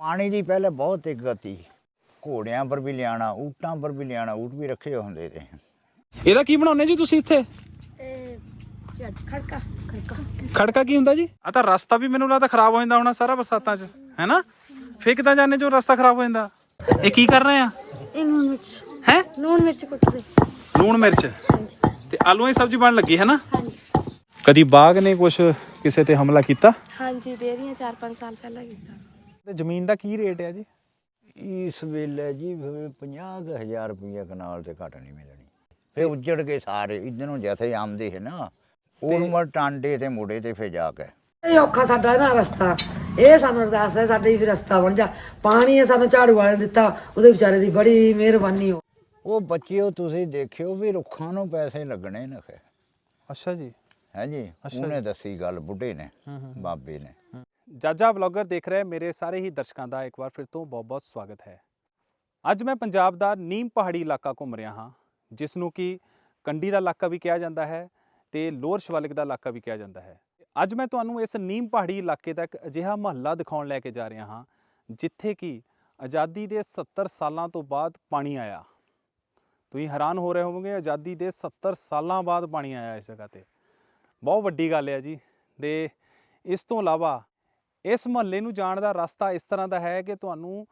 ਪਾਣੀ ਦੀ ਪਹਿਲੇ ਬਹੁਤ ਦਿੱਕਤ ਸੀ ਘੋੜਿਆਂ ਪਰ ਵੀ ਲਿਆਣਾ ਊਟਾਂ ਪਰ ਵੀ ਲਿਆਣਾ ਊਟ ਵੀ ਰੱਖੇ ਹੁੰਦੇ ਤੇ। ਇਹਦਾ ਕੀ ਬਣਾਉਨੇ ਜੀ ਤੁਸੀਂ ਇੱਥੇ? ਖੜਕਾ। ਖੜਕਾ। ਖੜਕਾ ਕੀ ਹੁੰਦਾ ਜੀ? ਆ ਤਾਂ ਰਸਤਾ ਵੀ ਮੈਨੂੰ ਲੱਗਦਾ ਖਰਾਬ ਹੋ ਜਾਂਦਾ ਹੋਣਾ ਸਾਰਾ ਬਰਸਾਤਾਂ 'ਚ ਹੈਨਾ ਫੇਰ ਕਿੱਦਾਂ ਜਾਣੇ ਜੋ ਰਸਤਾ ਖਰਾਬ ਹੋ ਜਾਂਦਾ? ਇਹ ਕੀ ਕਰ ਰਹੇ ਆ? ਇਹ ਨੂਨ ਮਿਰਚ। ਹੈ? ਨੂਨ ਮਿਰਚ ਲੂਣ ਤੇ ਆਲੂਆਂ ਦੀ ਸਬਜ਼ੀ ਬਣ ਲੱਗੀ ਹੈ ਨਾ? ਹਾਂਜੀ। ਕਦੀ ਬਾਗ ਨੇ ਕੁਝ ਕਿਸੇ ਤੇ ਹਮਲਾ ਕੀਤਾ? ਹਾਂਜੀ ਦੇ ਰਹੀਆਂ 4-5 ਸਾਲ ਪਹਿਲਾਂ ਕੀਤਾ। ਤੇ ਜ਼ਮੀਨ ਦਾ ਕੀ ਰੇਟ ਹੈ ਜੀ? ਇਸ ਵੇਲੇ ਜੀ 50000 ਰੁਪਏ ਕਨਾਲ ਤੇ ਘੱਟ ਨਹੀਂ ਮਿਲਣੀ। ਫੇ ਉੱਜੜ ਕੇ ਸਾਰੇ ਇਧਰੋਂ ਜੈਸੇ ਆਮਦੇ ਹੈ ਨਾ ਉਰਮਰ ਟਾਂਡੇ ਤੇ ਮੁੜੇ ਤੇ ਫੇ ਜਾ ਕੇ। ਇਹ ਔਖਾ ਸਾਡਾ ਨਾ ਰਸਤਾ। ਇਹ ਸਾਨੂੰ ਅਰਦਾਸ ਹੈ ਸਾਡੇ ਵੀ ਰਸਤਾ ਬਣ ਜਾ। ਪਾਣੀ ਇਹ ਸਾਨੂੰ ਝਾੜੂ ਵਾਲੇ ਨੇ ਦਿੱਤਾ ਉਹਦੇ ਵਿਚਾਰੇ ਦੀ ਬੜੀ ਮਿਹਰਬਾਨੀ ਹੋ। ਉਹ ਬੱਚਿਓ ਤੁਸੀਂ ਦੇਖਿਓ ਵੀ ਰੁੱਖਾਂ ਨੂੰ ਪੈਸੇ ਲੱਗਣੇ ਨੇ ਫੇ ਅੱਛਾ ਜੀ। ਹੈ ਜੀ? ਉਹਨੇ ਦੱਸੀ ਗੱਲ ਬੁੱਢੇ ਨੇ ਬਾਬੇ ਨੇ। ਜਾਜਾ ਵਲੌਗਰ ਦੇਖ ਰਹੇ ਮੇਰੇ ਸਾਰੇ ਹੀ ਦਰਸ਼ਕਾਂ ਦਾ ਇੱਕ ਵਾਰ ਫਿਰ ਤੋਂ ਬਹੁਤ-ਬਹੁਤ ਸਵਾਗਤ ਹੈ ਅੱਜ ਮੈਂ ਪੰਜਾਬ ਦਾ ਨੀਮ ਪਹਾੜੀ ਇਲਾਕਾ ਘੁੰਮ ਰਿਹਾ ਹਾਂ ਜਿਸ ਨੂੰ ਕਿ ਕੰਡੀ ਦਾ ਇਲਾਕਾ ਵੀ ਕਿਹਾ ਜਾਂਦਾ ਹੈ ਤੇ ਲੋਅਰ ਸ਼ਿਵਾਲਿਕ ਦਾ ਇਲਾਕਾ ਵੀ ਕਿਹਾ ਜਾਂਦਾ ਹੈ ਅੱਜ ਮੈਂ ਤੁਹਾਨੂੰ ਇਸ ਨੀਮ ਪਹਾੜੀ ਇਲਾਕੇ ਦਾ ਇੱਕ ਅਜਿਹਾ ਮਹੱਲਾ ਦਿਖਾਉਣ ਲੈ ਕੇ ਜਾ ਰਿਹਾ ਹਾਂ ਜਿੱਥੇ ਕਿ ਆਜ਼ਾਦੀ ਦੇ 70 ਸਾਲਾਂ ਤੋਂ ਬਾਅਦ ਪਾਣੀ ਆਇਆ ਤੁਸੀਂ ਹੈਰਾਨ ਹੋ ਰਹੇ ਹੋਵੋਗੇ ਆਜ਼ਾਦੀ ਦੇ 70 ਸਾਲਾਂ ਬਾਅਦ ਪਾਣੀ ਆਇਆ ਇਸ ਜਗ੍ਹਾ ਤੇ ਬਹੁਤ ਵੱਡੀ ਗੱਲ ਹੈ ਜੀ ਦੇ ਇਸ ਤੋਂ ਇਲਾਵਾ ਇਸ ਮੁਹੱਲੇ ਨੂੰ ਜਾਣ ਦਾ ਰਸਤਾ ਇਸ ਤਰ੍ਹਾਂ ਦਾ ਹੈ ਕਿ ਤੁਹਾਨੂੰ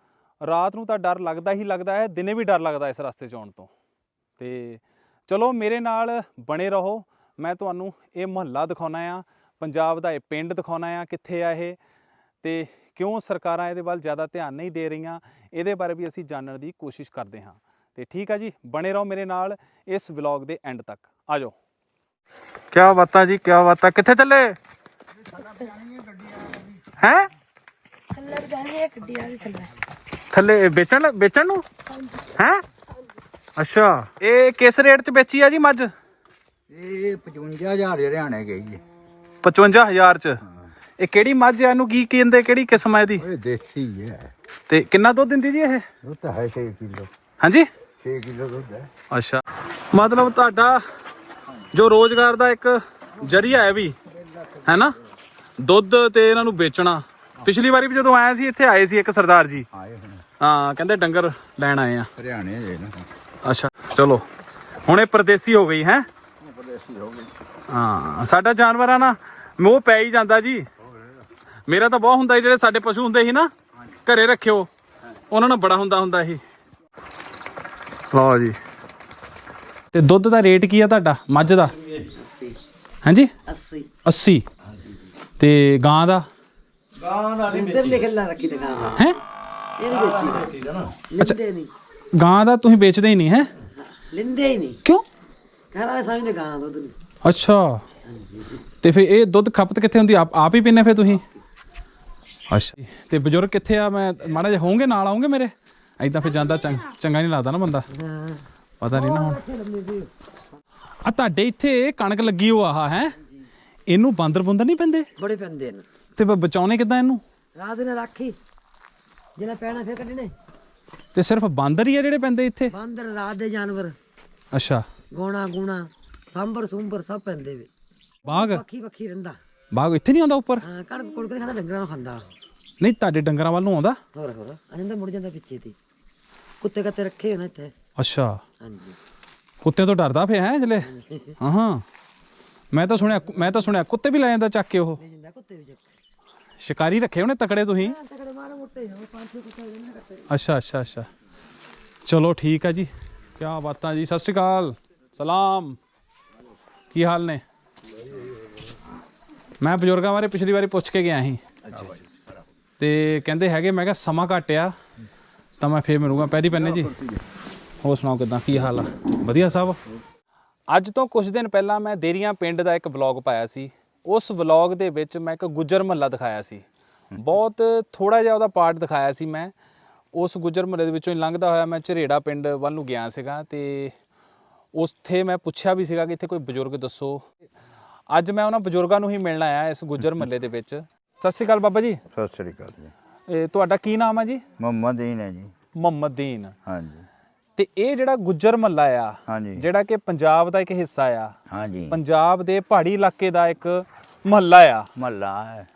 ਰਾਤ ਨੂੰ ਤਾਂ ਡਰ ਲੱਗਦਾ ਹੀ ਲੱਗਦਾ ਹੈ, ਦਿਨੇ ਵੀ ਡਰ ਲੱਗਦਾ ਇਸ ਰਸਤੇ 'ਚ ਆਉਣ ਤੋਂ। ਤੇ ਚਲੋ ਮੇਰੇ ਨਾਲ ਬਣੇ ਰਹੋ, ਮੈਂ ਤੁਹਾਨੂੰ ਇਹ ਮੁਹੱਲਾ ਦਿਖਾਉਣਾ ਆ, ਪੰਜਾਬ ਦਾ ਇਹ ਪਿੰਡ ਦਿਖਾਉਣਾ ਆ ਕਿੱਥੇ ਆ ਇਹ। ਤੇ ਕਿਉਂ ਸਰਕਾਰਾਂ ਇਹਦੇ ਵੱਲ ਜ਼ਿਆਦਾ ਧਿਆਨ ਨਹੀਂ ਦੇ ਰਹੀਆਂ, ਇਹਦੇ ਬਾਰੇ ਵੀ ਅਸੀਂ ਜਾਣਨ ਦੀ ਕੋਸ਼ਿਸ਼ ਕਰਦੇ ਹਾਂ। ਤੇ ਠੀਕ ਆ ਜੀ, ਬਣੇ ਰਹੋ ਮੇਰੇ ਨਾਲ ਇਸ ਵਲੌਗ ਦੇ ਐਂਡ ਤੱਕ। ਆ ਜਾਓ। ਕੀ ਬਾਤਾਂ ਜੀ ਕੀ ਬਾਤਾਂ, ਕਿੱਥੇ ਚੱਲੇ? ਹੈ? ਥੱਲੇ ਜਾਣੇ ਇੱਕ ਗੱਡੀ ਆ ਥੱਲੇ। ਥੱਲੇ ਵੇਚਣ ਵੇਚਣ ਨੂੰ? ਹੈ? ਅੱਛਾ। ਇਹ ਕਿਸ ਰੇਟ ਚ ਵੇਚੀ ਆ ਜੀ ਮੱਝ? ਇਹ 55000 ਹਰਿਆਣੇ ਗਈ ਹੈ 55000 ਚ? ਇਹ ਕਿਹੜੀ ਮੱਝ ਆ? ਇਹਨੂੰ ਕੀ ਕਹਿੰਦੇ? ਕਿਹੜੀ ਕਿਸਮ ਆ ਇਹਦੀ? ਓਏ ਦੇਸੀ ਹੈ। ਤੇ ਕਿੰਨਾ ਦੁੱਧ ਦਿੰਦੀ ਜੀ ਇਹ? ਉਹ ਤਾਂ ਹੈ 6 ਕਿਲੋ। ਹਾਂਜੀ? 6 ਕਿਲੋ ਦੁੱਧ ਹੈ। ਅੱਛਾ। ਮਤਲਬ ਤੁਹਾਡਾ ਜੋ ਰੋਜ਼ਗਾਰ ਦਾ ਇੱਕ ਜਰੀਆ ਹੈ ਵੀ। ਹੈ ਨਾ? ਦੁੱਧ ਤੇ ਇਹਨਾਂ ਨੂੰ ਵੇਚਣਾ। ਪਿਛਲੀ ਵਾਰੀ ਵੀ ਜਦੋਂ ਆਇਆ ਸੀ ਇੱਥੇ ਆਏ ਸੀ ਇੱਕ ਸਰਦਾਰ ਜੀ। ਆਏ ਹੁਣ ਹਾਂ ਕਹਿੰਦੇ ਡੰਗਰ ਲੈਣ ਆਏ ਆ। ਹਰਿਆਣੇ ਦੇ ਨਾ। ਅੱਛਾ ਚਲੋ। ਹੁਣ ਇਹ ਪਰਦੇਸੀ ਹੋ ਗਈ ਹੈ? ਪਰਦੇਸੀ ਹੋ ਗਏ ਹਾਂ ਸਾਡਾ ਜਾਨਵਰਾਂ ਨਾ ਮੋਹ ਪੈ ਹੀ ਜਾਂਦਾ ਜੀ। ਮੇਰਾ ਤਾਂ ਬਹੁਤ ਹੁੰਦਾ ਜਿਹੜੇ ਸਾਡੇ ਪਸ਼ੂ ਹੁੰਦੇ ਸੀ ਨਾ ਘਰੇ ਰੱਖਿਓ। ਉਹਨਾਂ ਨੂੰ ਬੜਾ ਹੁੰਦਾ ਹੁੰਦਾ ਸੀ। ਲਓ ਜੀ। ਤੇ ਦੁੱਧ ਦਾ ਰੇਟ ਕੀ ਆ ਤੁਹਾਡਾ? ਮੱਝ ਦਾ? ਹਾਂਜੀ? 80 80 ਤੇ ਗਾਂ ਦਾ? ਇੰਦਰ ਲਿਖ ਲਾ ਰੱਖੀ ਦੁਕਾਨ ਦਾ। ਹੈ? ਇਹ ਨਹੀਂ ਵੇਚੀ। ਲਿੰਦੇ ਨਹੀਂ। ਗਾਂ ਦਾ ਤੁਸੀਂ ਵੇਚਦੇ ਹੀ ਨਹੀਂ ਹੈ? ਲਿੰਦੇ ਹੀ ਨਹੀਂ। ਕਿਉਂ? ਕਹਿੰਦਾ ਸਮਝਦੇ ਗਾਂ ਦੁੱਧ ਨਹੀਂ। ਅੱਛਾ। ਤੇ ਫਿਰ ਇਹ ਦੁੱਧ ਖਪਤ ਕਿੱਥੇ ਹੁੰਦੀ? ਆਪ ਆਪ ਹੀ ਪੀਨੇ ਫਿਰ ਤੁਸੀਂ? ਅੱਛਾ। ਤੇ ਬਜ਼ੁਰਗ ਕਿੱਥੇ ਆ? ਮੈਂ ਮਾੜਾ ਜਿਹਾ ਹੋਣਗੇ ਨਾਲ ਆਉਂਗੇ ਮੇਰੇ? ਐਦਾਂ ਫਿਰ ਜਾਂਦਾ ਚੰਗ- ਚੰਗਾ ਨਹੀਂ ਲੱਗਦਾ ਨਾ ਬੰਦਾ। ਪਤਾ ਨਹੀਂ ਨਾ ਹੁਣ। ਆ ਤੁਹਾਡੇ ਇੱਥੇ ਕਣਕ ਲੱਗੀ ਹੋ ਆਹ ਹੈ? ਇਹਨੂੰ ਬਾਂਦਰ ਬੁੰਦਰ ਨਹੀਂ ਪੈਂਦੇ? ਬੜੇ ਪੈਂਦੇ ਨੇ। ਤੇ ਬ- ਬਚਾਉਣੇ ਕਿੱਦਾਂ ਇਹਨੂੰ? ਰਾਤ ਨੇ ਰੱਖੀ ਜਿਹੜਾ ਪੈਣਾ ਫੇਰ ਕੱਢਣੇ। ਤੇ ਸਿਰਫ ਬਾਂਦਰ ਹੀ ਆ ਜਿਹੜੇ ਪੈਂਦੇ ਇੱਥੇ? ਬਾਂਦਰ ਰਾਤ ਦੇ ਜਾਨਵਰ। ਅੱਛਾ। ਗੋਣਾ ਗੂਣਾ ਸਾਂਬਰ ਸੂੰਬਰ ਸਭ ਪੈਂਦੇ ਵੇ। ਬਾਗ? ਪੱਖੀ ਪੱਖੀ ਰਹਿੰਦਾ। ਬਾਗ ਇੱਥੇ ਨਹੀਂ ਆਉਂਦਾ ਉੱਪਰ? ਹਾਂ ਕਣਕ ਕੁੜ ਕੇ ਖਾਂਦਾ ਡੰਗਰਾਂ ਨੂੰ ਖਾਂਦਾ ਨਹੀਂ ਤੁਹਾਡੇ ਡੰਗਰਾਂ ਵੱਲ ਨੂੰ ਆਉਂਦਾ? ਹੋਰ ਹੋਰ। ਅਨੰਦਾ ਮੁੜ ਜਾਂਦਾ ਪਿੱਛੇ ਤੇ। ਕੁੱਤੇ ਕੱਤੇ ਰੱਖੇ ਹੋਣੇ ਇੱਥੇ। ਅੱਛਾ। ਹਾਂਜੀ। ਕੁੱਤਿਆਂ ਤੋਂ ਡਰਦਾ ਫੇ ਹੈ ਜਲੇ ਹਾਂ ਹਾਂ। ਮੈਂ ਤਾਂ ਸੁਣਿਆ ਮੈਂ ਤਾਂ ਸੁਣਿਆ ਕੁੱਤੇ ਵੀ ਲੈ ਜਾਂਦਾ ਚੱਕ ਕੇ ਉਹ। ਜਾਂਦਾ ਕੁੱਤੇ ਵੀ ਚੱਕ ਸ਼ਿਕਾਰੀ ਰੱਖੇ ਉਹਨੇ ਤਕੜੇ ਤੁਸੀਂ? ਤਕੜੇ ਮਾਰੇ ਮੋਟੇ ਹੋ ਪੰਜ ਛੇ ਕੁੱਤੇ ਹੋ ਜਾਂਦੇ ਕੱਤੇ ਅੱਛਾ ਅੱਛਾ ਅੱਛਾ। ਚਲੋ ਠੀਕ ਆ ਜੀ। ਕੀ ਬਾਤਾਂ ਜੀ ਸਤਿ ਸ਼੍ਰੀ ਅਕਾਲ। ਸਲਾਮ। ਕੀ ਹਾਲ ਨੇ? ਮੈਂ ਬਜ਼ੁਰਗਾਂ ਬਾਰੇ ਪਿਛਲੀ ਵਾਰੀ ਪੁੱਛ ਕੇ ਗਿਆ ਸੀ। ਤੇ ਕਹਿੰਦੇ ਹੈਗੇ ਮੈਂ ਕਿਹਾ ਸਮਾਂ ਘੱਟ ਆ ਤਾਂ ਮੈਂ ਫੇਰ ਮਿਲੂੰਗਾ। ਪੈਰੀ ਪੰਨੇ ਜੀ। ਹੋਰ ਸੁਣਾਓ ਕਿਦਾਂ ਕੀ ਹਾਲ ਆ? ਵਧੀਆ ਸਭ? ਅੱਜ ਤੋਂ ਕੁਝ ਦਿਨ ਪਹਿਲਾਂ ਮੈਂ ਦੇਰੀਆਂ ਪਿੰਡ ਦਾ ਇੱਕ ਵਲੌਗ ਪਾਇਆ ਸੀ। ਉਸ ਵਲੌਗ ਦੇ ਵਿੱਚ ਮੈਂ ਇੱਕ ਗੁੱਜਰ ਮਹੱਲਾ ਦਿਖਾਇਆ ਸੀ। ਬਹੁਤ ਥੋੜਾ ਜਿਹਾ ਉਹਦਾ ਪਾਰਟ ਦਿਖਾਇਆ ਸੀ ਮੈਂ। ਉਸ ਗੁੱਜਰ ਮਹੱਲੇ ਦੇ ਵਿੱਚੋਂ ਹੀ ਲੰਘਦਾ ਹੋਇਆ ਮੈਂ ਝਰੇੜਾ ਪਿੰਡ ਵੱਲ ਨੂੰ ਗਿਆ ਸੀਗਾ ਤੇ ਉੱਥੇ ਮੈਂ ਪੁੱਛਿਆ ਵੀ ਸੀਗਾ ਕਿ ਇੱਥੇ ਕੋਈ ਬਜ਼ੁਰਗ ਦੱਸੋ। ਅੱਜ ਮੈਂ ਉਹਨਾਂ ਬਜ਼ੁਰਗਾਂ ਨੂੰ ਹੀ ਮਿਲਣ ਆਇਆ ਇਸ ਗੁੱਜਰ ਮਹੱਲੇ ਦੇ ਵਿੱਚ। ਸਤਿ ਸ਼੍ਰੀ ਅਕਾਲ ਬਾਬਾ ਜੀ। ਸਤਿ ਸ੍ਰੀ ਅਕਾਲ ਜੀ। ਇਹ ਤੁਹਾਡਾ ਕੀ ਨਾਮ ਹੈ ਜੀ? ਮੁਹੰਮਦ ਦੀਨ ਹੈ ਜੀ। ਮੁਹੰਮਦ ਦੀਨ। ਹਾਂਜੀ। ਤੇ ਇਹ ਜਿਹੜਾ ਗੁੱਜਰ ਮਹੱਲਾ ਆ ਹਾਂਜੀ। ਜਿਹੜਾ ਕਿ ਪੰਜਾਬ ਦਾ ਇੱਕ ਹਿੱਸਾ ਆ ਹਾਂਜੀ। ਪੰਜਾਬ ਦੇ ਪਹਾੜੀ ਇਲਾਕੇ ਦਾ ਇੱਕ ਮਹੱਲਾ ਆ। ਮਹੱਲਾ ਹੈ।